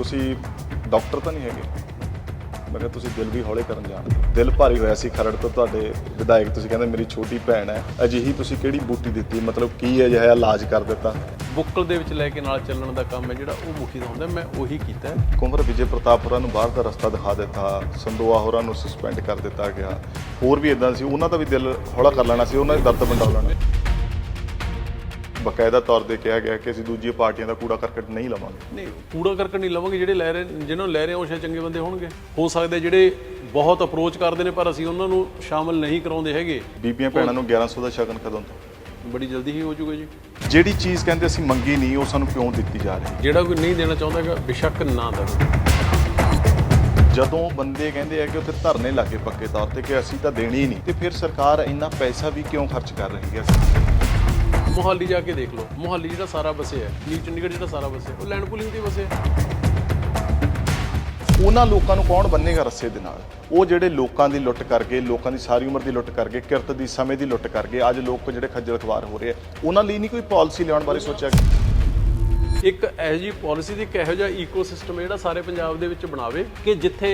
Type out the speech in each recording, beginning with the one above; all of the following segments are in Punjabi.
ਤੁਸੀਂ ਡਾਕਟਰ ਤਾਂ ਨਹੀਂ ਹੈਗੇ? ਮੈਂ ਕਿਹਾ ਤੁਸੀਂ ਦਿਲ ਵੀ ਹੌਲੇ ਕਰਨ ਜਾਣਦੇ ਹੋ। ਦਿਲ ਭਾਰੀ ਹੋਇਆ ਸੀ ਖਰੜ ਤੋਂ ਤੁਹਾਡੇ ਵਿਧਾਇਕ। ਤੁਸੀਂ ਕਹਿੰਦੇ ਮੇਰੀ ਛੋਟੀ ਭੈਣ ਹੈ। ਅਜਿਹੀ ਤੁਸੀਂ ਕਿਹੜੀ ਬੂਟੀ ਦਿੱਤੀ? ਮਤਲਬ ਕੀ ਅਜਿਹਾ ਇਲਾਜ ਕਰ ਦਿੱਤਾ? ਬੁੱਕਲ ਦੇ ਵਿੱਚ ਲੈ ਕੇ ਨਾਲ ਚੱਲਣ ਦਾ ਕੰਮ ਹੈ ਜਿਹੜਾ ਉਹ ਮੁਖੀ ਦਾ ਹੁੰਦਾ। ਮੈਂ ਉਹੀ ਕੀਤਾ। ਕੁੰਵਰ ਵਿਜੇ ਪ੍ਰਤਾਪ ਹੋਰਾਂ ਨੂੰ ਬਾਹਰ ਦਾ ਰਸਤਾ ਦਿਖਾ ਦਿੱਤਾ। ਸੰਦੋਆ ਹੋਰਾਂ ਨੂੰ ਸਸਪੈਂਡ ਕਰ ਦਿੱਤਾ ਗਿਆ। ਹੋਰ ਵੀ ਇਦਾਂ ਸੀ। ਉਹਨਾਂ ਦਾ ਵੀ ਦਿਲ ਹੌਲਾ ਕਰ ਲੈਣਾ ਸੀ। ਉਹਨਾਂ ਦੀ ਦਰਦ ਵੰਡਾ ਲੈਣਾ। ਬਕਾਇਦਾ ਤੌਰ ਤੇ ਕਿਹਾ ਗਿਆ ਕਿ ਅਸੀਂ ਦੂਜੀ ਪਾਰਟੀਆਂ ਦਾ ਕੂੜਾ ਕਰਕਟ ਨਹੀਂ ਲਵਾਂਗੇ। ਨਹੀਂ ਕੂੜਾ ਕਰਕਟ ਨਹੀਂ ਲਵਾਂਗੇ ਜਿਹੜੇ ਲੈ ਰਹੇ ਜਿਹਨਾਂ ਨੂੰ ਲੈ ਰਹੇ ਉਹ ਸ਼ਾਇਦ ਚੰਗੇ ਬੰਦੇ ਹੋਣਗੇ। ਹੋ ਸਕਦੇ ਜਿਹੜੇ ਬਹੁਤ ਅਪਰੋਚ ਕਰਦੇ ਨੇ ਪਰ ਅਸੀਂ ਉਹਨਾਂ ਨੂੰ ਸ਼ਾਮਲ ਨਹੀਂ ਕਰਾਉਂਦੇ ਹੈਗੇ। ਬੀਬੀਆਂ ਭੈਣਾਂ ਨੂੰ 1100 ਦਾ ਸ਼ਗਨ ਕਦੋਂ ਤੋਂ? ਬੜੀ ਜਲਦੀ ਹੀ ਹੋ ਜਾਊਗਾ ਜੀ। ਜਿਹੜੀ ਚੀਜ਼ ਕਹਿੰਦੇ ਅਸੀਂ ਮੰਗੀ ਨਹੀਂ ਉਹ ਸਾਨੂੰ ਕਿਉਂ ਦਿੱਤੀ ਜਾ ਰਹੀ? ਜਿਹੜਾ ਕੋਈ ਨਹੀਂ ਦੇਣਾ ਚਾਹੁੰਦਾ ਹੈਗਾ ਬੇਸ਼ੱਕ ਨਾ ਦੇਵੇ ਜਦੋਂ ਬੰਦੇ ਕਹਿੰਦੇ ਆ ਕਿ ਉੱਥੇ ਧਰਨੇ ਲੱਗੇ ਪੱਕੇ ਤੌਰ ਤੇ ਕਿ ਅਸੀਂ ਤਾਂ ਦੇਣੀ ਹੀ ਨਹੀਂ ਤੇ ਫਿਰ ਸਰਕਾਰ ਇੰਨਾ ਪੈਸਾ ਵੀ ਕਿਉਂ ਖਰਚ ਕਰ ਰਹੀ ਹੈ? ਮੋਹਾਲੀ ਜਾ ਕੇ ਦੇਖ ਲਓ। ਮੋਹਾਲੀ ਜਿਹੜਾ ਸਾਰਾ ਵਸਿਆ ਹੈ ਨਿਊ ਚੰਡੀਗੜ੍ਹ ਜਿਹੜਾ ਸਾਰਾ ਵਸਿਆ ਉਹ ਲੈਂਡ ਪੂਲਿੰਗ ਤੇ ਵਸਿਆ। ਉਹਨਾਂ ਲੋਕਾਂ ਨੂੰ ਕੌਣ ਬੰਨੇਗਾ ਰੱਸੇ ਦੇ ਨਾਲ? ਉਹ ਜਿਹੜੇ ਲੋਕਾਂ ਦੀ ਲੁੱਟ ਕਰਕੇ ਲੋਕਾਂ ਦੀ ਸਾਰੀ ਉਮਰ ਦੀ ਲੁੱਟ ਕਰਕੇ ਕਿਰਤ ਦੀ ਸਮੇਂ ਦੀ ਲੁੱਟ ਕਰਕੇ ਅੱਜ ਲੋਕ ਜਿਹੜੇ ਖੱਜਲ ਖਵਾਰ ਹੋ ਰਹੇ ਆ ਉਹਨਾਂ ਲਈ ਨਹੀਂ ਕੋਈ ਪਾਲਿਸੀ ਲਿਆਉਣ ਬਾਰੇ ਸੋਚਿਆ? ਇੱਕ ਇਹੋ ਜਿਹੀ ਪਾਲਿਸੀ ਦੀ ਇੱਕ ਇਹੋ ਜਿਹਾ ਈਕੋਸਿਸਟਮ ਜਿਹੜਾ ਸਾਰੇ ਪੰਜਾਬ ਦੇ ਵਿੱਚ ਬਣਾਵੇ ਕਿ ਜਿੱਥੇ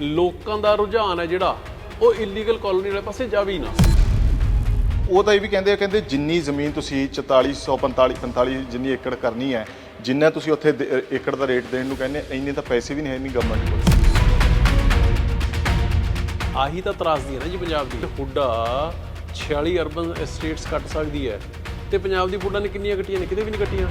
ਲੋਕਾਂ ਦਾ ਰੁਝਾਨ ਹੈ ਜਿਹੜਾ ਉਹ ਇਲੀਗਲ ਕਾਲੋਨੀ ਵਾਲੇ ਪਾਸੇ ਜਾਵੇ ਹੀ ਨਾ। ਉਹ ਤਾਂ ਇਹ ਵੀ ਕਹਿੰਦੇ ਆ ਕਹਿੰਦੇ ਜਿੰਨੀ ਜ਼ਮੀਨ ਤੁਸੀਂ 4445 45 ਜਿੰਨੀ ਏਕੜ ਕਰਨੀ ਹੈ ਜਿੰਨਾ ਤੁਸੀਂ ਉੱਥੇ ਦੇ- ਏਕੜ ਦਾ ਰੇਟ ਦੇਣ ਨੂੰ ਕਹਿੰਦੇ ਇੰਨੇ ਤਾਂ ਪੈਸੇ ਵੀ ਨਹੀਂ ਹੈ ਨਹੀਂ ਗਵਰਨਮੈਂਟ ਕੋਲ। ਆਹੀ ਤਾਂ ਤਰਾਸਦੀ ਹੈ ਨਾ ਜੀ ਪੰਜਾਬ ਦੀ। ਹੁੱਡਾ 46 ਅਰਬਨ ਐਸਟੇਟਸ ਕੱਟ ਸਕਦੀ ਹੈ ਤੇ ਪੰਜਾਬ ਦੀ ਹੁੱਡਾ ਨੇ ਕਿੰਨੀਆਂ ਕੱਟੀਆਂ ਨੇ? ਕਿਤੇ ਵੀ ਨਹੀਂ ਕੱਟੀਆਂ।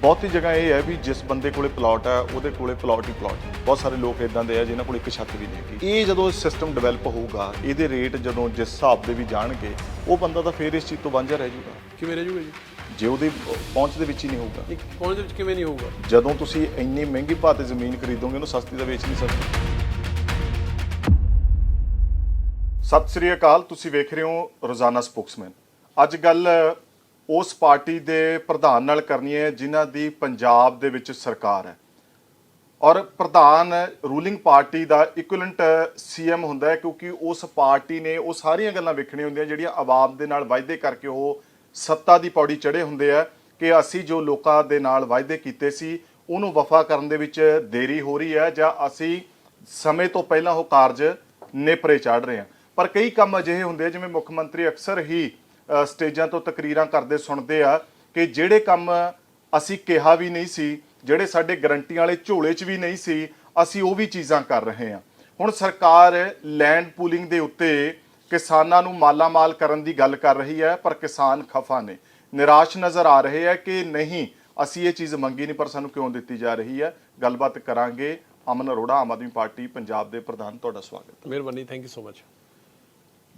ਬਹੁਤੀ ਜਗ੍ਹਾ ਇਹ ਹੈ ਵੀ ਜਿਸ ਬੰਦੇ ਕੋਲੇ ਪਲਾਟ ਹੈ ਉਹਦੇ ਕੋਲੇ ਪਲਾਟ ਹੀ ਪਲਾਟ ਬਹੁਤ ਸਾਰੇ ਲੋਕ ਇਦਾਂ ਦੇ ਆ ਜਿਨ੍ਹਾਂ ਕੋਲ ਇੱਕ ਛੱਤ ਵੀ ਨਹੀਂ ਹੈਗੀ। ਇਹ ਜਦੋਂ ਸਿਸਟਮ ਡਿਵੈਲਪ ਹੋਊਗਾ ਇਹਦੇ ਰੇਟ ਜਦੋਂ ਜਿਸ ਹਿਸਾਬ ਦੇ ਵੀ ਜਾਣਗੇ ਉਹ ਬੰਦਾ ਤਾਂ ਫੇਰ ਇਸ ਚੀਜ਼ ਤੋਂ ਵਾਂਝਾ ਰਹਿ ਜਾਊਗਾ ਕਿਵੇਂ ਰਹਿ ਜੂਗਾ ਜੀ? ਜੇ ਉਹਦੀ ਪਹੁੰਚ ਦੇ ਵਿੱਚ ਹੀ ਨਹੀਂ ਹੋਊਗਾ। ਇੱਕ ਪਹੁੰਚ ਦੇ ਵਿੱਚ ਕਿਵੇਂ ਨਹੀਂ ਹੋਊਗਾ? ਜਦੋਂ ਤੁਸੀਂ ਇੰਨੀ ਮਹਿੰਗੀ ਭਾਅ ਤੇ ਜ਼ਮੀਨ ਖਰੀਦੋਗੇ ਉਹਨੂੰ ਸਸਤੀ ਤਾਂ ਵੇਚ ਨਹੀਂ ਸਕਦੇ। ਸਤਿ ਸ੍ਰੀ ਅਕਾਲ ਤੁਸੀਂ ਵੇਖ ਰਹੇ ਹੋ ਰੋਜ਼ਾਨਾ ਸਪੋਕਸਮੈਨ ਅੱਜ ਗੱਲ ਉਸ ਪਾਰਟੀ ਦੇ ਪ੍ਰਧਾਨ ਨਾਲ ਕਰਨੀ ਹੈ, ਜਿਨ੍ਹਾਂ ਦੀ ਪੰਜਾਬ ਦੇ ਵਿੱਚ ਸਰਕਾਰ ਹੈ। ਔਰ ਪ੍ਰਧਾਨ ਰੂਲਿੰਗ ਪਾਰਟੀ ਦਾ ਇਕੁਇਵਲੈਂਟ ਸੀਐਮ ਹੁੰਦਾ ਹੈ, ਕਿਉਂਕਿ ਉਸ ਪਾਰਟੀ ਨੇ ਉਹ ਸਾਰੀਆਂ ਗੱਲਾਂ ਵੇਖਣੀਆਂ ਹੁੰਦੀਆਂ, ਜਿਹੜੀਆਂ ਆਵਾਮ ਦੇ ਨਾਲ ਵਾਅਦੇ ਕਰਕੇ ਉਹ ਸੱਤਾ ਦੀ ਪੌੜੀ ਚੜੇ ਹੁੰਦੇ ਆ, ਕਿ ਅਸੀਂ ਜੋ ਲੋਕਾਂ ਦੇ ਨਾਲ ਵਾਅਦੇ ਕੀਤੇ ਸੀ, ਉਹਨੂੰ ਵਫਾ ਕਰਨ ਦੇ ਵਿੱਚ ਦੇਰੀ ਹੋ ਰਹੀ ਹੈ, ਜਾਂ ਅਸੀਂ ਸਮੇਂ ਤੋਂ ਪਹਿਲਾਂ ਉਹ ਕਾਰਜ ਨੇਪਰੇ ਚਾੜ ਰਹੇ ਹਾਂ। ਪਰ ਕਈ ਕੰਮ ਅਜਿਹੇ ਹੁੰਦੇ ਜਿਵੇਂ ਮੁੱਖ ਮੰਤਰੀ ਅਕਸਰ ਹੀ ਸਟੇਜਾਂ ਤੋਂ ਤਕਰੀਰਾਂ ਕਰਦੇ ਸੁਣਦੇ ਆ ਕਿ ਜਿਹੜੇ ਕੰਮ ਅਸੀਂ ਕਿਹਾ ਵੀ ਨਹੀਂ ਸੀ, ਜਿਹੜੇ ਸਾਡੇ ਗਰੰਟੀਆਂ ਵਾਲੇ ਝੋਲੇ 'ਚ ਵੀ ਨਹੀਂ ਸੀ, ਅਸੀਂ ਉਹ ਵੀ ਚੀਜ਼ਾਂ ਕਰ ਰਹੇ ਹਾਂ। ਹੁਣ ਸਰਕਾਰ ਲੈਂਡ ਪੂਲਿੰਗ ਦੇ ਉੱਤੇ ਕਿਸਾਨਾਂ ਨੂੰ ਮਾਲਾਮਾਲ ਕਰਨ ਦੀ ਗੱਲ ਕਰ ਰਹੀ ਹੈ, ਪਰ ਕਿਸਾਨ ਖਫਾ ਨੇ। ਨਿਰਾਸ਼ ਨਜ਼ਰ ਆ ਰਹੇ ਹੈ ਕਿ ਨਹੀਂ, ਅਸੀਂ ਇਹ ਚੀਜ਼ ਮੰਗੀ ਨਹੀਂ, ਪਰ ਸਾਨੂੰ ਕਿਉਂ ਦਿੱਤੀ ਜਾ ਰਹੀ ਹੈ? ਗੱਲਬਾਤ ਕਰਾਂਗੇ ਅਮਨ ਅਰੋੜਾ, ਆਮ ਆਦਮੀ ਪਾਰਟੀ, ਪੰਜਾਬ ਦੇ ਪ੍ਰਧਾਨ। ਤੁਹਾਡਾ ਸਵਾਗਤ ਮਿਹਰਬਾਨੀ ਥੈਂਕ ਯੂ ਸੋ ਮਚ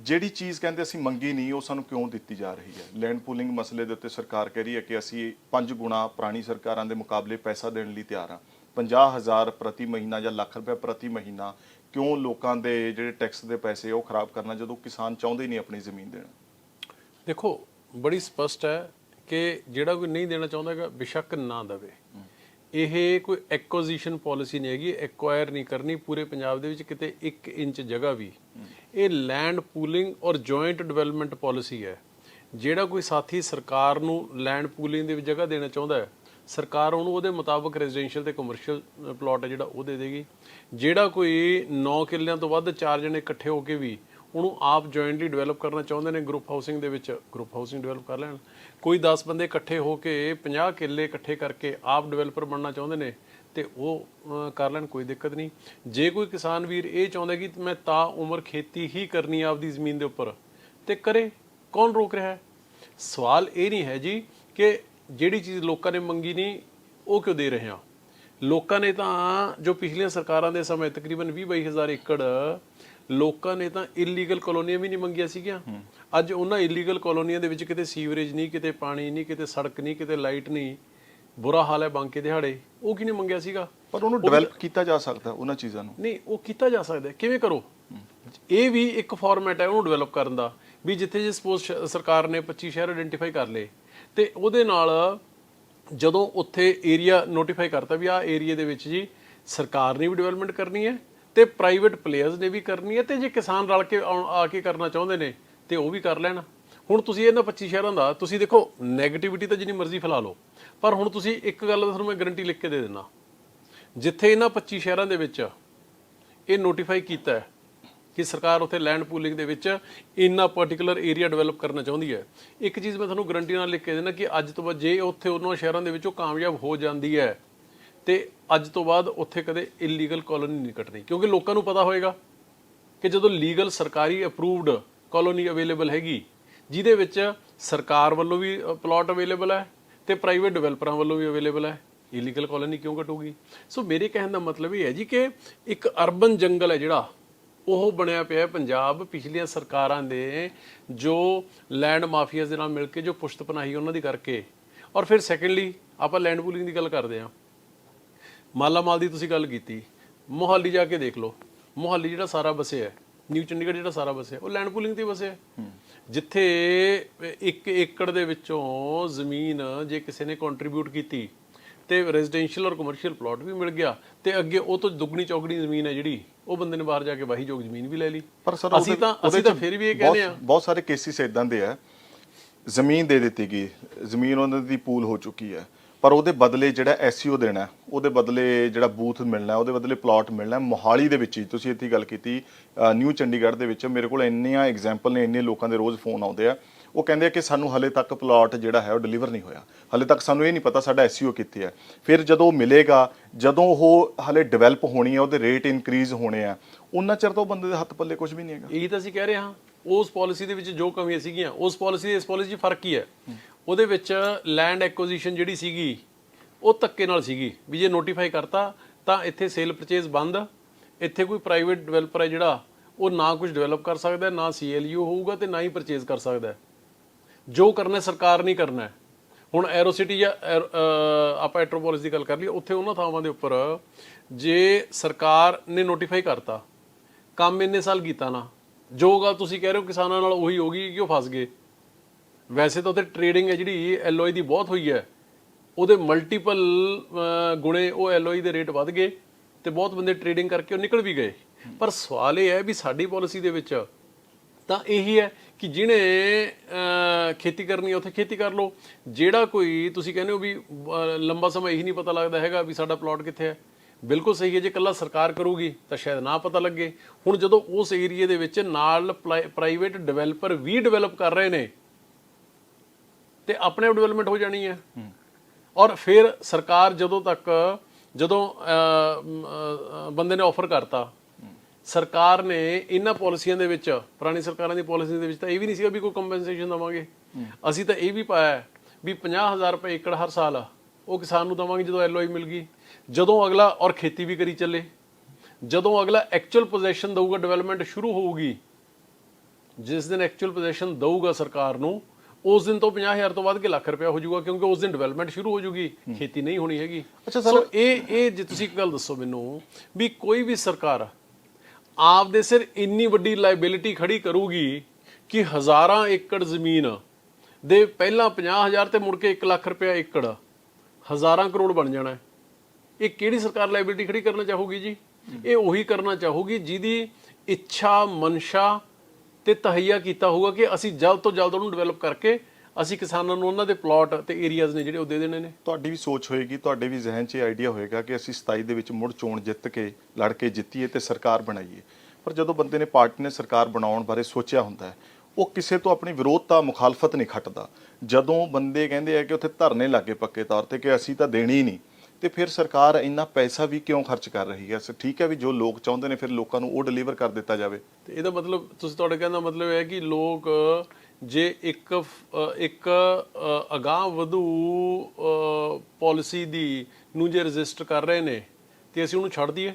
ਜਿਹੜੀ ਚੀਜ਼ ਕਹਿੰਦੇ ਅਸੀਂ ਮੰਗੀ ਨਹੀਂ, ਉਹ ਸਾਨੂੰ ਕਿਉਂ ਦਿੱਤੀ ਜਾ ਰਹੀ ਹੈ? ਲੈਂਡ ਪੂਲਿੰਗ ਮਸਲੇ ਦੇ ਉੱਤੇ ਸਰਕਾਰ ਕਹਿ ਰਹੀ ਹੈ ਕਿ ਅਸੀਂ ਪੰਜ ਗੁਣਾ ਪੁਰਾਣੀ ਸਰਕਾਰਾਂ ਦੇ ਮੁਕਾਬਲੇ ਪੈਸਾ ਦੇਣ ਲਈ ਤਿਆਰ ਹਾਂ। 50000 ਪ੍ਰਤੀ ਮਹੀਨਾ ਜਾਂ ਲੱਖ ਰੁਪਏ ਪ੍ਰਤੀ ਮਹੀਨਾ ਕਿਉਂ ਲੋਕਾਂ ਦੇ ਜਿਹੜੇ ਟੈਕਸ ਦੇ ਪੈਸੇ ਉਹ ਖਰਾਬ ਕਰਨਾ ਜਦੋਂ ਕਿਸਾਨ ਚਾਹੁੰਦੇ ਨਹੀਂ ਆਪਣੀ ਜ਼ਮੀਨ ਦੇਣਾ? ਦੇਖੋ, ਬੜੀ ਸਪਸ਼ਟ ਹੈ ਕਿ ਜਿਹੜਾ ਕੋਈ ਨਹੀਂ ਦੇਣਾ ਚਾਹੁੰਦਾ ਹੈਗਾ, ਬੇਸ਼ੱਕ ਨਾ ਦੇਵੇ। ਇਹ ਕੋਈ ਐਕੁਜੀਸ਼ਨ ਪਾਲਿਸੀ ਨਹੀਂ ਹੈਗੀ ਐਕਵਾਇਰ ਨਹੀਂ ਕਰਨੀ। ਪੂਰੇ ਪੰਜਾਬ ਦੇ ਵਿੱਚ ਕਿਤੇ 1 ਇੰਚ ਜਗ੍ਹਾ ਵੀ ਇਹ ਲੈਂਡ ਪੂਲਿੰਗ ਔਰ ਜੁਆਇੰਟ ਡਿਵੈਲਪਮੈਂਟ ਪਾਲਿਸੀ ਹੈ। ਜਿਹੜਾ ਕੋਈ ਸਾਥੀ ਸਰਕਾਰ ਨੂੰ ਲੈਂਡ ਪੂਲਿੰਗ ਦੇ ਵਿੱਚ ਜਗ੍ਹਾ ਦੇਣਾ ਚਾਹੁੰਦਾ ਹੈ, ਸਰਕਾਰ ਉਹਨੂੰ ਉਹਦੇ ਮੁਤਾਬਕ ਰੈਜ਼ੀਡੈਂਸ਼ੀਅਲ ਤੇ ਕਮਰਸ਼ੀਅਲ ਪਲਾਟ ਹੈ ਜਿਹੜਾ ਉਹ ਦੇ ਦੇਗੀ। ਜਿਹੜਾ ਕੋਈ 9 ਕਿੱਲਿਆਂ ਤੋਂ ਵੱਧ ਚਾਰ ਜਣੇ ਇਕੱਠੇ ਹੋ ਕੇ ਵੀ ਉਹਨੂੰ ਆਪ ਜੁਆਇੰਟਲੀ ਡਿਵੈਲਪ ਕਰਨਾ ਚਾਹੁੰਦੇ ਨੇ ਗਰੁੱਪ ਹਾਊਸਿੰਗ ਦੇ ਵਿੱਚ ਗਰੁੱਪ ਹਾਊਸਿੰਗ ਡਿਵੈਲਪ ਕਰ ਲੈਣ। ਕੋਈ 10 ਬੰਦੇ ਇਕੱਠੇ ਹੋ ਕੇ 50 ਕਿੱਲੇ ਇਕੱਠੇ ਕਰਕੇ ਆਪ ਡਿਵੈਲਪਰ ਬਣਨਾ ਚਾਹੁੰਦੇ ਨੇ ਤੇ ਉਹ ਕਰ ਲੈਣ ਕੋਈ ਦਿੱਕਤ ਨਹੀਂ। ਜੇ ਕੋਈ ਕਿਸਾਨ ਵੀਰ ਇਹ ਚਾਹੁੰਦਾ ਕਿ ਮੈਂ ਤਾਂ ਉਮਰ ਖੇਤੀ ਹੀ ਕਰਨੀ ਆਪਦੀ ਜ਼ਮੀਨ ਦੇ ਉੱਪਰ ਤੇ ਕਰੇ ਕੌਣ ਰੋਕ ਰਿਹਾ ਹੈ? ਸਵਾਲ ਇਹ ਨਹੀਂ ਹੈ ਜੀ ਕਿ ਜਿਹੜੀ ਚੀਜ਼ ਲੋਕਾਂ ਨੇ ਮੰਗੀ ਨਹੀਂ ਉਹ ਕਿਉਂ ਦੇ ਰਹੇ ਆ? ਲੋਕਾਂ ਨੇ ਤਾਂ ਜੋ ਪਿਛਲੀਆਂ ਸਰਕਾਰਾਂ ਦੇ ਸਮੇਂ ਤਕਰੀਬਨ 20 ਹਜ਼ਾਰ ਏਕੜ ਲੋਕਾਂ ਨੇ ਤਾਂ ਇਲੀਗਲ ਕਲੋਨੀਆਂ ਵੀ ਨਹੀਂ ਮੰਗੀਆਂ ਸੀਗੀਆਂ। ਅੱਜ ਉਹਨਾਂ ਇਲੀਗਲ ਕਲੋਨੀਆਂ ਦੇ ਵਿੱਚ ਕਿਤੇ ਸੀਵਰੇਜ ਨਹੀਂ ਕਿਤੇ ਪਾਣੀ ਨਹੀਂ ਕਿਤੇ ਸੜਕ ਨਹੀਂ ਕਿਤੇ ਲਾਈਟ ਨਹੀਂ। ਬੁਰਾ ਹਾਲ ਹੈ ਬਾਂਕੇ ਦਿਹਾੜੇ। ਉਹ ਕਿਹਨੇ ਮੰਗਿਆ ਸੀਗਾ? ਪਰ ਉਹਨੂੰ ਡਿਵੈਲਪ ਕੀਤਾ ਜਾ ਸਕਦਾ ਉਹਨਾਂ ਚੀਜ਼ਾਂ ਨੂੰ। ਨਹੀਂ ਉਹ ਕੀਤਾ ਜਾ ਸਕਦਾ। ਕਿਵੇਂ ਕਰੋ? ਇਹ ਵੀ ਇੱਕ ਫਾਰਮੈਟ ਹੈ ਉਹਨੂੰ ਡਿਵੈਲਪ ਕਰਨ ਦਾ ਵੀ ਜਿੱਥੇ ਜੇ ਸਪੋਜ਼ ਸਰਕਾਰ ਨੇ 25 ਸ਼ਹਿਰ ਆਇਡੈਂਟੀਫਾਈ ਕਰ ਲਏ ਤੇ ਉਹਦੇ ਨਾਲ ਜਦੋਂ ਉੱਥੇ ਏਰੀਆ ਨੋਟੀਫਾਈ ਕਰਤਾ ਵੀ ਆਹ ਏਰੀਆ ਦੇ ਵਿੱਚ ਜੀ ਸਰਕਾਰ ਨੇ ਵੀ ਡਿਵੈਲਪਮੈਂਟ ਕਰਨੀ ਹੈ ਤੇ ਪ੍ਰਾਈਵੇਟ ਪਲੇਅਰਸ ਨੇ ਵੀ ਕਰਨੀ ਹੈ ਤੇ ਜੇ ਕਿਸਾਨ ਰਲ ਕੇ ਆ ਕੇ ਕਰਨਾ ਚਾਹੁੰਦੇ ਨੇ ਤੇ ਉਹ ਵੀ ਕਰ ਲੈਣ। ਹੁਣ ਤੁਸੀਂ ਇਹਨਾਂ 25 ਸ਼ਹਿਰਾਂ ਦਾ ਤੁਸੀਂ ਦੇਖੋ 네ਗੇਟਿਵਿਟੀ ਤਾਂ ਜਿੰਨੀ ਮਰਜ਼ੀ ਫੈਲਾ ਲਓ। ਪਰ ਹੁਣ ਤੁਸੀਂ ਇੱਕ ਗੱਲ ਦਾ ਤੁਹਾਨੂੰ ਮੈਂ ਗਾਰੰਟੀ ਲਿਖ ਕੇ ਦੇ ਦਿੰਦਾ। ਜਿੱਥੇ ਇਹਨਾਂ 25 ਸ਼ਹਿਰਾਂ ਦੇ ਵਿੱਚ ਇਹ ਨੋਟੀਫਾਈ ਕੀਤਾ ਹੈ ਕਿ ਸਰਕਾਰ ਉੱਥੇ ਲੈਂਡ ਪੂਲਿੰਗ ਦੇ ਵਿੱਚ ਇੰਨਾ ਪਾਰਟਿਕੂਲਰ ਏਰੀਆ ਡਿਵੈਲਪ ਕਰਨਾ ਚਾਹੁੰਦੀ ਹੈ। ਇੱਕ ਚੀਜ਼ ਮੈਂ ਤੁਹਾਨੂੰ ਗਾਰੰਟੀ ਨਾਲ ਲਿਖ ਕੇ ਦੇਣਾ ਕਿ ਅੱਜ ਤੋਂ ਬਾਅਦ ਜੇ ਉੱਥੇ ਉਹਨਾਂ ਸ਼ਹਿਰਾਂ ਦੇ ਵਿੱਚੋਂ ਕਾਮਯਾਬ ਹੋ ਜਾਂਦੀ ਹੈ, ਤੇ ਅੱਜ ਤੋਂ ਬਾਅਦ ਉੱਥੇ ਕਦੇ ਇਲੀਗਲ ਕਾਲੋਨੀ ਨਹੀਂ ਕੱਟਣੀ। ਕਿਉਂਕਿ ਲੋਕਾਂ ਨੂੰ ਪਤਾ ਹੋਏਗਾ ਕਿ ਜਦੋਂ ਲੀਗਲ ਸਰਕਾਰੀ ਅਪਰੂਵਡ ਕਾਲੋਨੀ ਅਵੇਲੇਬਲ ਹੈਗੀ, ਜਿਹਦੇ ਵਿੱਚ ਸਰਕਾਰ ਵੱਲੋਂ ਵੀ ਪਲਾਟ ਅਵੇਲੇਬਲ ਹੈ ਤੇ ਪ੍ਰਾਈਵੇਟ ਡਿਵੈਲਪਰਾਂ ਵੱਲੋਂ ਵੀ ਅਵੇਲੇਬਲ ਹੈ। ਇਲੀਗਲ ਕਾਲੋਨੀ ਕਿਉਂ ਘਟੂਗੀ? ਸੋ ਮੇਰੇ ਕਹਿਣ ਦਾ ਮਤਲਬ ਇਹ ਹੈ ਜੀ ਕਿ ਇੱਕ ਅਰਬਨ ਜੰਗਲ ਹੈ ਜਿਹੜਾ, ਉਹ ਬਣਿਆ ਪਿਆ ਪੰਜਾਬ ਪਿਛਲੀਆਂ ਸਰਕਾਰਾਂ ਦੇ ਜੋ ਲੈਂਡ ਮਾਫੀਆਸ ਦੇ ਨਾਲ ਮਿਲ ਕੇ ਜੋ ਪੁਸ਼ਤ ਪਨਾਹੀ ਉਹਨਾਂ ਦੀ ਕਰਕੇ। ਔਰ ਫਿਰ ਸੈਕੰਡਲੀ ਆਪਾਂ ਲੈਂਡ ਪੂਲਿੰਗ ਦੀ ਗੱਲ ਕਰਦੇ ਹਾਂ। ਮਾਲਾ ਮਾਲ ਦੀ ਤੁਸੀਂ ਗੱਲ ਕੀਤੀ, ਮੋਹਾਲੀ ਜਾ ਕੇ ਦੇਖ ਲਓ। ਮੋਹਾਲੀ ਜਿਹੜਾ ਸਾਰਾ ਵਸਿਆ ਹੈ, ਨਿਊ ਚੰਡੀਗੜ੍ਹ ਜਿਹੜਾ ਸਾਰਾ ਵਸਿਆ, ਉਹ ਲੈਂਡ ਪੂਲਿੰਗ ਤੇ ਵਸਿਆ ਹੈ। ਜਿੱਥੇ ਇੱਕ ਏਕੜ ਦੇ ਵਿੱਚੋਂ ਜ਼ਮੀਨ ਜੇ ਕਿਸੇ ਨੇ ਕੰਟਰੀਬਿਊਟ ਕੀਤੀ ਤੇ ਰੈਜ਼ੀਡੈਂਸ਼ੀਅਲ ਔਰ ਕਮਰਸ਼ੀਅਲ ਪਲਾਟ ਵੀ ਮਿਲ ਗਿਆ ਤੇ ਅੱਗੇ ਉਹ ਤੋਂ ਦੁੱਗਣੀ ਚੌਗਣੀ ਜ਼ਮੀਨ ਹੈ ਜਿਹੜੀ ਉਹ ਬੰਦੇ ਨੇ ਬਾਹਰ ਜਾ ਕੇ ਵਾਹੀ ਯੋਗ ਜ਼ਮੀਨ ਵੀ ਲੈ ਲਈ। ਪਰ ਸਰ ਅਸੀਂ ਤਾਂ ਅਸੀਂ ਤਾਂ ਫਿਰ ਵੀ ਇਹ ਕਹਿੰਦੇ ਆ ਬਹੁਤ ਸਾਰੇ ਕੇਸਿਸ ਇਦਾਂ ਦੇ ਆ ਜ਼ਮੀਨ ਦੇ ਦਿੱਤੀ ਗਈ ਜ਼ਮੀਨ ਉਹਨਾਂ ਦੀ ਪੂਲ ਹੋ ਚੁੱਕੀ ਹੈ। ਪਰ ਉਹਦੇ ਬਦਲੇ ਜਿਹੜਾ ਐਸਯੂ ਦੇਣਾ, ਉਹਦੇ ਬਦਲੇ ਜਿਹੜਾ ਬੂਥ ਮਿਲਣਾ, ਉਹਦੇ ਬਦਲੇ ਪਲਾਟ ਮਿਲਣਾ, ਮੋਹਾਲੀ ਦੇ ਵਿੱਚ ਹੀ, ਤੁਸੀਂ ਇੱਥੇ ਗੱਲ ਕੀਤੀ ਨਿਊ ਚੰਡੀਗੜ੍ਹ ਦੇ ਵਿੱਚ, ਮੇਰੇ ਕੋਲ ਇੰਨੀਆਂ ਐਗਜ਼ਾਮਪਲ ਨੇ, ਇੰਨੇ ਲੋਕਾਂ ਦੇ ਰੋਜ਼ ਫੋਨ ਆਉਂਦੇ ਆ। ਉਹ ਕਹਿੰਦੇ ਆ ਕਿ ਸਾਨੂੰ ਹਲੇ ਤੱਕ ਪਲਾਟ ਜਿਹੜਾ ਹੈ ਉਹ ਡਿਲੀਵਰ ਨਹੀਂ ਹੋਇਆ। ਹਲੇ ਤੱਕ ਸਾਨੂੰ ਇਹ ਨਹੀਂ ਪਤਾ ਸਾਡਾ ਐਸਯੂ ਕਿੱਥੇ ਹੈ ਫਿਰ ਜਦੋਂ ਉਹ ਮਿਲੇਗਾ, ਜਦੋਂ ਉਹ ਹਲੇ ਡਿਵੈਲਪ ਹੋਣੀ ਹੈ ਉਹਦੇ ਰੇਟ ਇਨਕਰੀਜ਼ ਹੋਣੇ ਆ, ਉਹਨਾਂ ਚਿਰ ਤੋਂ ਬੰਦੇ ਦੇ ਹੱਥ ਪੱਲੇ ਕੁਝ ਵੀ ਨਹੀਂ ਹੈਗਾ। ਇਹੀ ਤਾਂ ਅਸੀਂ ਕਹਿ ਰਹੇ ਹਾਂ, ਉਸ ਪਾਲਿਸੀ ਦੇ ਵਿੱਚ ਜੋ ਕਮੀਆਂ ਸੀਗੀਆਂ, ਉਸ ਪਾਲਿਸੀ ਤੇ ਇਸ ਪਾਲਿਸੀ 'ਚ ਫ਼ਰਕ ਕੀ ਹੈ। ਉਹਦੇ ਵਿੱਚ ਲੈਂਡ ਐਕੁਜੀਸ਼ਨ ਜਿਹੜੀ ਸੀਗੀ ਉਹ ਧੱਕੇ ਨਾਲ ਸੀਗੀ। ਵੀ ਜੇ ਨੋਟੀਫਾਈ ਕਰਤਾ ਤਾਂ ਇੱਥੇ ਸੇਲ ਪਰਚੇਜ਼ ਬੰਦ ਇੱਥੇ ਕੋਈ ਪ੍ਰਾਈਵੇਟ ਡਿਵੈਲਪਰ ਹੈ ਜਿਹੜਾ ਉਹ ਨਾ ਕੁਝ ਡਿਵੈਲਪ ਕਰ ਸਕਦਾ ਹੈ, ਨਾ ਸੀਐਲਯੂ ਹੋਊਗਾ ਤੇ ਨਾ ਹੀ ਪਰਚੇਜ਼ ਕਰ ਸਕਦਾ। ਜੋ ਕਰਨਾ ਸਰਕਾਰ ਨਹੀਂ ਕਰਨਾ ਹੁਣ ਐਰੋ ਸਿਟੀ ਜਾਂ ਐਰ- ਆਪਾਂ ਐਟਰੋਪੋਲਿਸ ਦੀ ਗੱਲ ਕਰ ਲਈ ਉੱਥੇ ਉਹਨਾਂ ਥਾਵਾਂ ਦੇ ਉੱਪਰ ਜੇ ਸਰਕਾਰ ਨੇ ਨੋਟੀਫਾਈ ਕਰਤਾ ਕੰਮ ਇੰਨੇ ਸਾਲ ਕੀਤਾ ਨਾ ਜੋ ਗੱਲ ਤੁਸੀਂ ਕਹਿ ਰਹੇ ਹੋ ਕਿਸਾਨਾਂ ਨਾਲ ਉਹੀ ਹੋ ਗਈ ਕਿ ਉਹ ਫਸ ਗਏ। ਵੈਸੇ ਤਾਂ ਉੱਥੇ ਟ੍ਰੇਡਿੰਗ ਹੈ ਜਿਹੜੀ ਐਲਓਈ ਦੀ ਬਹੁਤ ਹੋਈ ਹੈ। ਉਹਦੇ ਮਲਟੀਪਲ ਗੁਣੇ ਉਹ ਐਲਓਈ ਦੇ ਰੇਟ ਵੱਧ ਗਏ ਤੇ ਬਹੁਤ ਬੰਦੇ ਟ੍ਰੇਡਿੰਗ ਕਰਕੇ ਉਹ ਨਿਕਲ ਵੀ ਗਏ। ਪਰ ਸਵਾਲ ਇਹ ਹੈ ਵੀ ਸਾਡੀ ਪਾਲਿਸੀ ਦੇ ਵਿੱਚ ਤਾਂ ਇਹੀ ਹੈ ਕਿ ਜਿਹਨੇ ਖੇਤੀ ਕਰਨੀ ਹੈ, ਉੱਥੇ ਖੇਤੀ ਕਰ ਲਓ। ਜਿਹੜਾ ਕੋਈ, ਤੁਸੀਂ ਕਹਿੰਦੇ ਹੋ ਵੀ ਲੰਬਾ ਸਮਾਂ ਇਹੀ ਨਹੀਂ ਪਤਾ ਲੱਗਦਾ ਹੈਗਾ ਵੀ ਸਾਡਾ ਪਲਾਟ ਕਿੱਥੇ ਹੈ। ਬਿਲਕੁਲ ਸਹੀ ਹੈ, ਜੇ ਕੱਲਾ ਸਰਕਾਰ ਕਰੂਗੀ ਤਾਂ ਸ਼ਾਇਦ ਨਾ ਪਤਾ ਲੱਗੇ। ਹੁਣ ਜਦੋਂ ਉਸ ਏਰੀਏ ਦੇ ਵਿੱਚ ਨਾਲ ਪ੍ਰਾਈਵੇਟ ਡਿਵੈਲਪਰ ਵੀ ਡਿਵੈਲਪ ਕਰ ਰਹੇ ਨੇ ਤੇ ਆਪਣੇ ਆਪ ਡਿਵੈਲਪਮੈਂਟ ਹੋ ਜਾਣੀ ਹੈ। ਔਰ ਫਿਰ ਸਰਕਾਰ ਜਦੋਂ ਤੱਕ, ਜਦੋਂ ਬੰਦੇ ਨੇ ਆਫਰ ਕਰਤਾ, ਸਰਕਾਰ ਨੇ ਇਹਨਾਂ ਪਾਲਿਸੀਆਂ ਦੇ ਵਿੱਚ, ਪੁਰਾਣੀ ਸਰਕਾਰਾਂ ਦੀ ਪਾਲਿਸੀ ਦੇ ਵਿੱਚ ਤਾਂ ਇਹ ਵੀ ਨਹੀਂ ਸੀਗਾ ਵੀ ਕੋਈ ਕੰਪਨਸੇਸ਼ਨ ਦਵਾਂਗੇ। ਅਸੀਂ ਤਾਂ ਇਹ ਵੀ ਪਾਇਆ ਹੈ ਵੀ 50000 ਰੁਪਏ ਏਕੜ ਹਰ ਸਾਲ ਉਹ ਕਿਸਾਨ ਨੂੰ ਦਵਾਂਗੇ ਜਦੋਂ ਐਲਓਆਈ ਮਿਲ ਗਈ। ਜਦੋਂ ਅਗਲਾ ਔਰ ਖੇਤੀ ਵੀ ਕਰੀ ਚੱਲੇ। ਜਦੋਂ ਅਗਲਾ ਐਕਚੁਅਲ ਪੋਜੀਸ਼ਨ ਦਊਗਾ ਡਿਵੈਲਪਮੈਂਟ ਸ਼ੁਰੂ ਹੋਊਗੀ, ਜਿਸ ਦਿਨ ਐਕਚੁਅਲ ਪੋਜੀਸ਼ਨ ਦਊਗਾ ਸਰਕਾਰ ਨੂੰ ਉਸ ਦਿਨ ਤੋਂ 50000 ਤੋਂ ਵੱਧ ਕੇ ਲੱਖ ਰੁਪਇਆ ਹੋ ਜਾਊਗਾ ਕਿਉਂਕਿ ਉਸ ਦਿਨ ਡਿਵੈਲਪਮੈਂਟ ਸ਼ੁਰੂ ਹੋ ਜਾਊਗੀ ਖੇਤੀ ਨਹੀਂ ਹੋਣੀ ਹੈਗੀ। ਅੱਛਾ ਸੋ ਇਹ ਇਹ ਜੇ ਤੁਸੀਂ ਇੱਕ ਗੱਲ ਦੱਸੋ ਮੈਨੂੰ ਵੀ ਕੋਈ ਵੀ ਸਰਕਾਰ ਆਪ ਦੇ ਸਿਰ ਇੰਨੀ ਵੱਡੀ ਲਾਇਬਿਲਿਟੀ ਖੜੀ ਕਰੂਗੀ ਕਿ ਹਜ਼ਾਰਾਂ ਏਕੜ ਜ਼ਮੀਨ ਦੇ ਪਹਿਲਾਂ 50000 ਤੇ ਮੁੜ ਕੇ 1 ਲੱਖ ਰੁਪਇਆ ਏਕੜ ਹਜ਼ਾਰਾਂ ਕਰੋੜ ਬਣ ਜਾਣਾ ਇਹ ਕਿਹੜੀ ਸਰਕਾਰ ਲਾਇਬਿਲਿਟੀ ਖੜੀ ਕਰਨਾ ਚਾਹੂਗੀ ਜੀ? ਇਹ ਉਹੀ ਕਰਨਾ ਚਾਹੂਗੀ ਜਿਹਦੀ ਇੱਛਾ ਮਨਸ਼ਾ ਤੇ ਤਹਈਆ ਕੀਤਾ ਹੋਊਗਾ ਕਿ ਅਸੀਂ ਜਲਦ ਤੋਂ ਜਲਦ ਉਹਨੂੰ ਡਿਵੈਲਪ ਕਰਕੇ ਅਸੀਂ ਕਿਸਾਨਾਂ ਨੂੰ ਉਹਨਾਂ ਦੇ ਪਲਾਟ ਤੇ ਏਰੀਆਜ਼ ਨੇ ਜਿਹੜੇ ਉਹ ਦੇ ਦੇਣੇ ਨੇ। ਤੁਹਾਡੀ ਵੀ ਸੋਚ ਹੋਏਗੀ, ਤੁਹਾਡੇ ਵੀ ਜ਼ਿਹਨ 'ਚ ਆਈਡੀਆ ਹੋਏਗਾ ਕਿ ਅਸੀਂ 27 ਦੇ ਵਿੱਚ ਮੁੜ ਚੋਣ ਜਿੱਤ ਕੇ, ਲੜ ਕੇ ਜਿੱਤੀਏ ਤੇ ਸਰਕਾਰ ਬਣਾਈਏ। ਪਰ ਜਦੋਂ ਬੰਦੇ ਨੇ ਪਾਰਟੀ ਨੇ ਸਰਕਾਰ ਬਣਾਉਣ ਬਾਰੇ ਸੋਚਿਆ ਹੁੰਦਾ ਹੈ, ਉਹ ਕਿਸੇ ਤੋਂ ਆਪਣੀ ਵਿਰੋਧਤਾ ਮੁਖਾਲਫਤ ਨਹੀਂ ਖੱਟਦਾ। ਜਦੋਂ ਬੰਦੇ ਕਹਿੰਦੇ ਆ ਕਿ ਉੱਥੇ ਧਰਨੇ ਲੱਗੇ ਪੱਕੇ ਤੌਰ ਤੇ ਕਿ ਅਸੀਂ ਤਾਂ ਦੇਣੀ ਹੀ ਨਹੀਂ ਤੇ ਫਿਰ ਸਰਕਾਰ ਇੰਨਾ ਪੈਸਾ ਵੀ ਕਿਉਂ ਖਰਚ ਕਰ ਰਹੀ ਹੈ? ਸ- ਠੀਕ ਹੈ ਵੀ ਜੋ ਲੋਕ ਚਾਹੁੰਦੇ ਨੇ ਫਿਰ ਲੋਕਾਂ ਨੂੰ ਉਹ ਡਿਲੀਵਰ ਕਰ ਦਿੱਤਾ ਜਾਵੇ। ਤੇ ਇਹਦਾ ਮਤਲਬ ਤੁਸੀਂ ਤੁਹਾਡੇ ਕਹਿਣ ਦਾ ਮਤਲਬ ਇਹ ਹੈ ਕਿ ਲੋਕ ਜੇ ਇੱਕ ਇੱਕ ਅ, ਅਗਾਂਹ ਵਧੂ ਪਾਲਿਸੀ ਦੀ ਨੂੰ ਜੇ ਰਜਿਸਟਰ ਕਰ ਰਹੇ ਨੇ ਤੇ ਅਸੀਂ ਉਹਨੂੰ ਛੱਡ ਦਈਏ।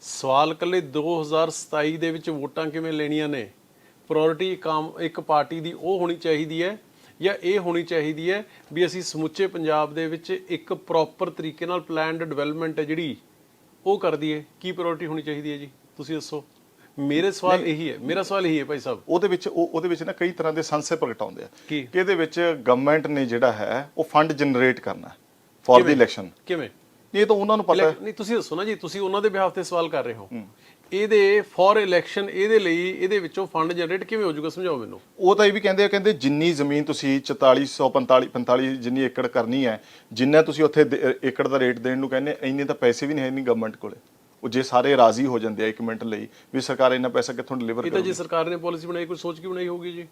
ਸਵਾਲ ਕੱਲੇ 2027 ਦੇ ਵਿੱਚ ਵੋਟਾਂ ਕਿਵੇਂ ਲੈਣੀਆਂ ਨੇ? ਪ੍ਰਾਇੋਰਟੀ ਕੰਮ ਇੱਕ ਪਾਰਟੀ ਦੀ ਉਹ ਹੋਣੀ ਚਾਹੀਦੀ ਹੈ ਜਾਂ ਇਹ ਹੋਣੀ ਚਾਹੀਦੀ ਹੈ ਵੀ ਅਸੀਂ ਸਮੁੱਚੇ ਪੰਜਾਬ ਦੇ ਵਿੱਚ ਇੱਕ ਪ੍ਰੋਪਰ ਤਰੀਕੇ ਨਾਲ ਪਲਾਨਡ ਡਿਵੈਲਪਮੈਂਟ ਹੈ ਜਿਹੜੀ ਉਹ ਕਰ ਦਈਏ। ਕੀ ਪ੍ਰਾਇੋਰਟੀ ਹੋਣੀ ਚਾਹੀਦੀ ਹੈ ਜੀ? ਤੁਸੀਂ ਦੱਸੋ। ਮੇਰੇ ਸਵਾਲ ਇਹੀ ਹੈ। ਮੇਰਾ ਸਵਾਲ ਇਹੀ ਹੈ ਭਾਈ ਸਾਹਿਬ। ਉਹਦੇ ਵਿੱਚ ਉਹ ਉਹਦੇ ਵਿੱਚ ਨਾ ਕਈ ਤਰ੍ਹਾਂ ਦੇ ਸੰਸੇ ਪ੍ਰਗਟਾਉਂਦੇ ਆ। ਕੀ? ਇਹਦੇ ਵਿੱਚ ਗਵਰਨਮੈਂਟ ਨੇ ਜਿਹੜਾ ਹੈ ਉਹ ਫੰਡ ਜਨਰੇਟ ਕਰਨਾ ਫॉर ਦੀ ਇਲੈਕਸ਼ਨ ਕਿਵੇਂ? ਇਹ ਤਾਂ ਉਹਨਾਂ ਨੂੰ ਪਤਾ ਨਹੀਂ ਤੁਸੀਂ ਦੱਸੋ ਨਾ ਜੀ। ਤੁਸੀਂ ਉਹਨਾਂ ਦੇ ਬਿਹਾਫ ਤੇ ਸਵਾਲ ਕਰ ਰਹੇ ਹੋ। ਇਹਦੇ ਫॉर ਇਲੈਕਸ਼ਨ ਇਹਦੇ ਲਈ ਇਹਦੇ ਵਿੱਚੋਂ ਫੰਡ ਜਨਰੇਟ ਕਿਵੇਂ ਹੋ ਜਾਊਗਾ ਸਮਝਾਓ ਮੈਨੂੰ? ਉਹ ਤਾਂ ਇਹ ਵੀ ਕਹਿੰਦੇ ਆ ਕਹਿੰਦੇ ਜਿੰਨੀ ਜ਼ਮੀਨ ਤੁਸੀਂ 4445 45 ਜਿੰਨੀ ਏਕੜ ਕਰਨੀ ਹੈ ਜਿੰਨਾ ਤੁਸੀਂ ਉੱਥੇ ਦੇ- ਏਕੜ ਦਾ ਰੇਟ ਦੇਣ ਨੂੰ ਕਹਿੰਦੇ ਇੰਨੇ ਤਾਂ ਪੈਸੇ ਵੀ ਨਹੀਂ ਹੈ ਨਹੀਂ ਗਵਰਨਮੈਂਟ ਕੋਲੇ। ਉਹ ਜੇ ਸਾਰੇ ਰਾਜ਼ੀ ਹੋ ਜਾਂਦੇ ਆ ਇੱਕ ਮਿੰਟ ਲਈ ਵੀ ਸਰਕਾਰ ਇੰਨਾ ਪੈਸਾ ਕਿੱਥੋਂ ਡਿਲੀਵਰ ਇਹ ਤਾਂ ਕਰੇਗੀ? ਜੇ ਸਰਕਾਰ ਨੇ ਪਾਲਿਸੀ ਬਣਾਈ ਕੋਈ ਸੋਚ ਕੇ ਬਣਾਈ ਹੋਊਗੀ ਜੀ?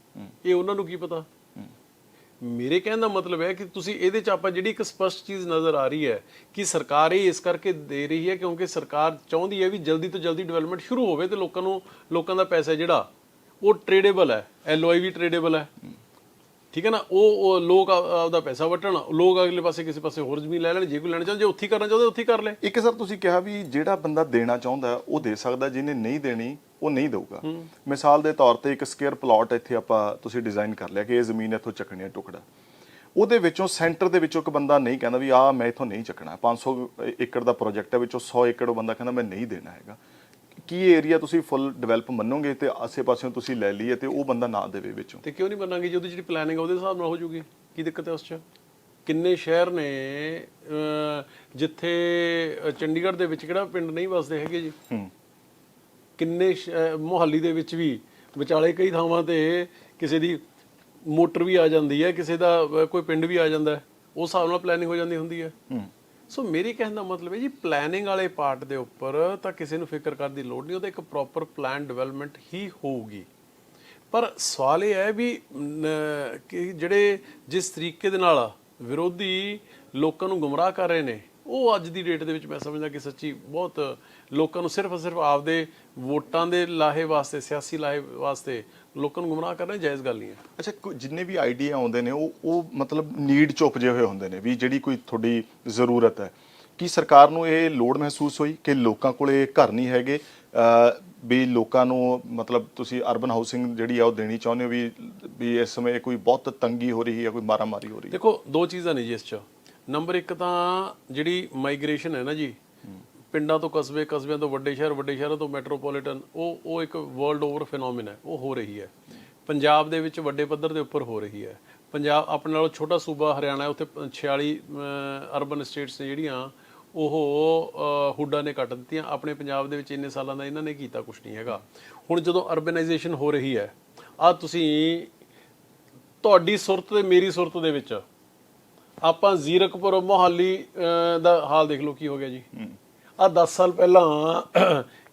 ਇਹ ਉਹਨਾਂ ਨੂੰ ਕੀ ਪਤਾ? ਮੇਰੇ ਕਹਿਣ ਦਾ ਮਤਲਬ ਹੈ ਕਿ ਤੁਸੀਂ ਇਹਦੇ ਚ ਆਪਾਂ ਜਿਹੜੀ ਇੱਕ ਸਪਸ਼ਟ ਚੀਜ਼ ਨਜ਼ਰ ਆ ਰਹੀ ਹੈ ਕਿ ਸਰਕਾਰ ਇਹ ਇਸ ਕਰਕੇ ਦੇ ਰਹੀ ਹੈ ਕਿਉਂਕਿ ਸਰਕਾਰ ਚਾਹੁੰਦੀ ਹੈ ਵੀ ਜਲਦੀ ਤੋਂ ਜਲਦੀ ਡਿਵੈਲਪਮੈਂਟ ਸ਼ੁਰੂ ਹੋਵੇ ਤੇ ਲੋਕਾਂ ਨੂੰ, ਲੋਕਾਂ ਦਾ ਪੈਸਾ ਜਿਹੜਾ, ਉਹ ਟ੍ਰੇਡੇਬਲ ਹੈ ਐਲਓਆਈ ਵੀ ਟ੍ਰੇਡੇਬਲ ਹੈ। ਠੀਕ ਹੈ ਨਾ ਉਹ ਲੋਕ ਆ- ਆਪਦਾ ਪੈਸਾ ਵਟਣ ਲੋਕ ਅਗਲੇ ਪਾਸੇ ਕਿਸੇ ਪਾਸੇ ਹੋਰ ਜ਼ਮੀਨ ਲੈ ਲੈਣ ਜੇ ਕੋਈ ਲੈਣਾ ਚਾਹੁੰਦੇ ਜੇ ਉੱਥੇ ਕਰਨਾ ਚਾਹੁੰਦੇ ਉੱਥੇ ਕਰ ਲੈ। ਇੱਕ ਸਰ ਤੁਸੀਂ ਕਿਹਾ ਵੀ ਜਿਹੜਾ ਬੰਦਾ ਦੇਣਾ ਚਾਹੁੰਦਾ ਉਹ ਦੇ ਸਕਦਾ ਜਿਹਨੇ ਨਹੀਂ ਦੇਣੀ ਉਹ ਨਹੀਂ ਦੇਊਗਾ। ਮਿਸਾਲ ਦੇ ਤੌਰ ਤੇ ਇੱਕ ਸਕੁਅਰ ਪਲਾਟ ਇੱਥੇ ਆਪਾਂ ਤੁਸੀਂ ਡਿਜ਼ਾਈਨ ਕਰ ਲਿਆ ਕਿ ਇਹ ਜ਼ਮੀਨ ਇੱਥੋਂ ਚੱਕਣੀ ਹੈ ਟੁਕੜਾ। ਉਹਦੇ ਵਿੱਚੋਂ ਸੈਂਟਰ ਦੇ ਵਿੱਚੋਂ ਇੱਕ ਬੰਦਾ ਨਹੀਂ ਕਹਿੰਦਾ ਵੀ ਆਹ ਮੈਂ ਇੱਥੋਂ ਨਹੀਂ ਚੱਕਣਾ। 500 ਏਕੜ ਦਾ ਪ੍ਰੋਜੈਕਟ ਹੈ ਵਿੱਚੋਂ 100 ਏਕੜ ਉਹ ਬੰਦਾ ਕਹਿੰਦਾ ਮੈਂ ਨਹੀਂ ਦੇਣਾ ਹੈਗਾ। ਕੀ ਏਰੀਆ ਤੁਸੀਂ ਫੁੱਲ ਡਿਵੈਲਪ ਮੰਨੋਗੇ ਤੇ ਆਸੇ-ਪਾਸਿਓਂ ਤੁਸੀਂ ਲੈ ਲਈਏ ਤੇ ਉਹ ਬੰਦਾ ਨਾ ਦੇਵੇ ਵਿੱਚੋਂ? ਤੇ ਕਿਉਂ ਨਹੀਂ ਬਣਾਂਗੇ ਜੇ ਉਹਦੀ ਜਿਹੜੀ ਪਲੈਨਿੰਗ ਉਹਦੇ ਹਿਸਾਬ ਨਾਲ ਹੋ ਜੂਗੀ? ਕੀ ਦਿੱਕਤ ਹੈ ਉਸ 'ਚ? ਕਿੰਨੇ ਸ਼ਹਿਰ ਨੇ ਜਿੱਥੇ ਚੰਡੀਗੜ੍ਹ ਦੇ ਵਿੱਚ ਕਿਹੜਾ ਪਿੰਡ ਨਹੀਂ ਵਸਦੇ ਹੈਗੇ ਜੀ? ਹੂੰ। ਕਿੰਨੇ ਮੁਹੱਲੀ ਦੇ ਵਿੱਚ ਵੀ ਵਿਚਾਲੇ ਕਈ ਥਾਵਾਂ ਤੇ ਕਿਸੇ ਦੀ ਮੋਟਰ ਵੀ ਆ ਜਾਂਦੀ ਹੈ ਕਿਸੇ ਦਾ ਕੋਈ ਪਿੰਡ ਵੀ ਆ ਜਾਂਦਾ ਹੈ ਉਸ ਹਿਸਾਬ ਨਾਲ ਪਲੈਨਿੰਗ ਹੋ ਜਾਂਦੀ ਹੁੰਦੀ ਹੈ। ਹੂੰ। ਸੋ ਮੇਰੀ ਕਹਿਣ ਦਾ ਮਤਲਬ ਹੈ ਜੀ ਪਲੈਨਿੰਗ ਵਾਲੇ ਪਾਰਟ ਦੇ ਉੱਪਰ ਤਾਂ ਕਿਸੇ ਨੂੰ ਫਿਕਰ ਕਰਨ ਦੀ ਲੋੜ ਨਹੀਂ, ਉਹਦਾ ਇੱਕ ਪ੍ਰੋਪਰ ਪਲਾਨ ਡਿਵੈਲਪਮੈਂਟ ਹੀ ਹੋਊਗੀ। ਪਰ ਸਵਾਲ ਇਹ ਹੈ ਵੀ ਕਿ ਜਿਹੜੇ ਜਿਸ ਤਰੀਕੇ ਦੇ ਨਾਲ ਵਿਰੋਧੀ ਲੋਕਾਂ ਨੂੰ ਗੁੰਮਰਾਹ ਕਰ ਰਹੇ ਨੇ, ਉਹ ਅੱਜ ਦੀ ਡੇਟ ਦੇ ਵਿੱਚ ਮੈਂ ਸਮਝਦਾ ਕਿ ਸੱਚੀ ਬਹੁਤ ਲੋਕਾਂ ਨੂੰ ਸਿਰਫ ਸਿਰਫ ਆਪਦੇ ਵੋਟਾਂ ਦੇ ਲਾਹੇ ਵਾਸਤੇ, ਸਿਆਸੀ ਲਾਹੇ ਵਾਸਤੇ ਲੋਕਾਂ ਨੂੰ ਗੁੰਮਰਾਹ ਕਰਨਾ ਜਾਇਜ਼ ਗੱਲ ਨਹੀਂ ਹੈ। ਅੱਛਾ ਕੋ- ਜਿੰਨੇ ਵੀ ਆਈਡੀਆ ਆਉਂਦੇ ਨੇ ਉਹ ਉਹ ਮਤਲਬ ਨੀਡ ਚ ਉਪਜੇ ਹੋਏ ਹੁੰਦੇ ਨੇ ਵੀ ਜਿਹੜੀ ਕੋਈ ਤੁਹਾਡੀ ਜ਼ਰੂਰਤ ਹੈ। ਕੀ ਸਰਕਾਰ ਨੂੰ ਇਹ ਲੋੜ ਮਹਿਸੂਸ ਹੋਈ ਕਿ ਲੋਕਾਂ ਕੋਲੇ ਘਰ ਨਹੀਂ ਹੈਗੇ? ਅਹ ਵੀ ਲੋਕਾਂ ਨੂੰ ਮਤਲਬ ਤੁਸੀਂ ਅਰਬਨ ਹਾਊਸਿੰਗ ਜਿਹੜੀ ਆ ਉਹ ਦੇਣੀ ਚਾਹੁੰਦੇ ਹੋ ਵੀ ਵੀ ਇਸ ਸਮੇਂ ਕੋਈ ਬਹੁਤ ਤੰਗੀ ਹੋ ਰਹੀ ਹੈ ਕੋਈ ਮਾਰਾਮਾਰੀ ਹੋ ਰਹੀ ਹੈ? ਦੇਖੋ ਦੋ ਚੀਜ਼ਾਂ ਨੇ ਜੀ ਇਸ 'ਚ। ਨੰਬਰ 1 ਤਾਂ ਜਿਹੜੀ ਮਾਈਗ੍ਰੇਸ਼ਨ ਹੈ ਨਾ ਜੀ ਪਿੰਡਾਂ ਤੋਂ ਕਸਬੇ ਕਸਬਿਆਂ ਤੋਂ ਵੱਡੇ ਸ਼ਹਿਰ ਵੱਡੇ ਸ਼ਹਿਰਾਂ ਤੋਂ ਮੈਟਰੋਪੋਲੀਟਨ ਉਹ ਉਹ ਇੱਕ ਵਰਲਡ ਓਵਰ ਫੀਨੋਮੀਨ ਹੈ ਉਹ ਹੋ ਰਹੀ ਹੈ। ਪੰਜਾਬ ਦੇ ਵਿੱਚ ਵੱਡੇ ਪੱਧਰ ਦੇ ਉੱਪਰ ਹੋ ਰਹੀ ਹੈ। ਪੰਜਾਬ ਆਪਣੇ ਨਾਲੋਂ ਛੋਟਾ ਸੂਬਾ ਹਰਿਆਣਾ ਉੱਥੇ 46 ਅਰਬਨ ਸਟੇਟਸ ਨੇ ਜਿਹੜੀਆਂ ਉਹ ਅਹ, ਹੁੱਡਾਂ ਨੇ ਕੱਟ ਦਿੱਤੀਆਂ। ਆਪਣੇ ਪੰਜਾਬ ਦੇ ਵਿੱਚ ਇੰਨੇ ਸਾਲਾਂ ਦਾ ਇਹਨਾਂ ਨੇ ਕੀਤਾ ਕੁਝ ਨਹੀਂ ਹੈਗਾ। ਹੁਣ ਜਦੋਂ ਅਰਬਨਾਈਜੇਸ਼ਨ ਹੋ ਰਹੀ ਹੈ ਆ ਤੁਸੀਂ ਤੁਹਾਡੀ ਸੁਰਤ ਤੇ ਮੇਰੀ ਸੁਰਤ ਦੇ ਵਿੱਚ ਆਪਾਂ ਜ਼ੀਰਕਪੁਰ ਮੋਹਾਲੀ ਦਾ ਹਾਲ ਦੇਖ ਲਓ ਕੀ ਹੋ ਗਿਆ ਜੀ। ਆ 10 ਸਾਲ ਪਹਿਲਾਂ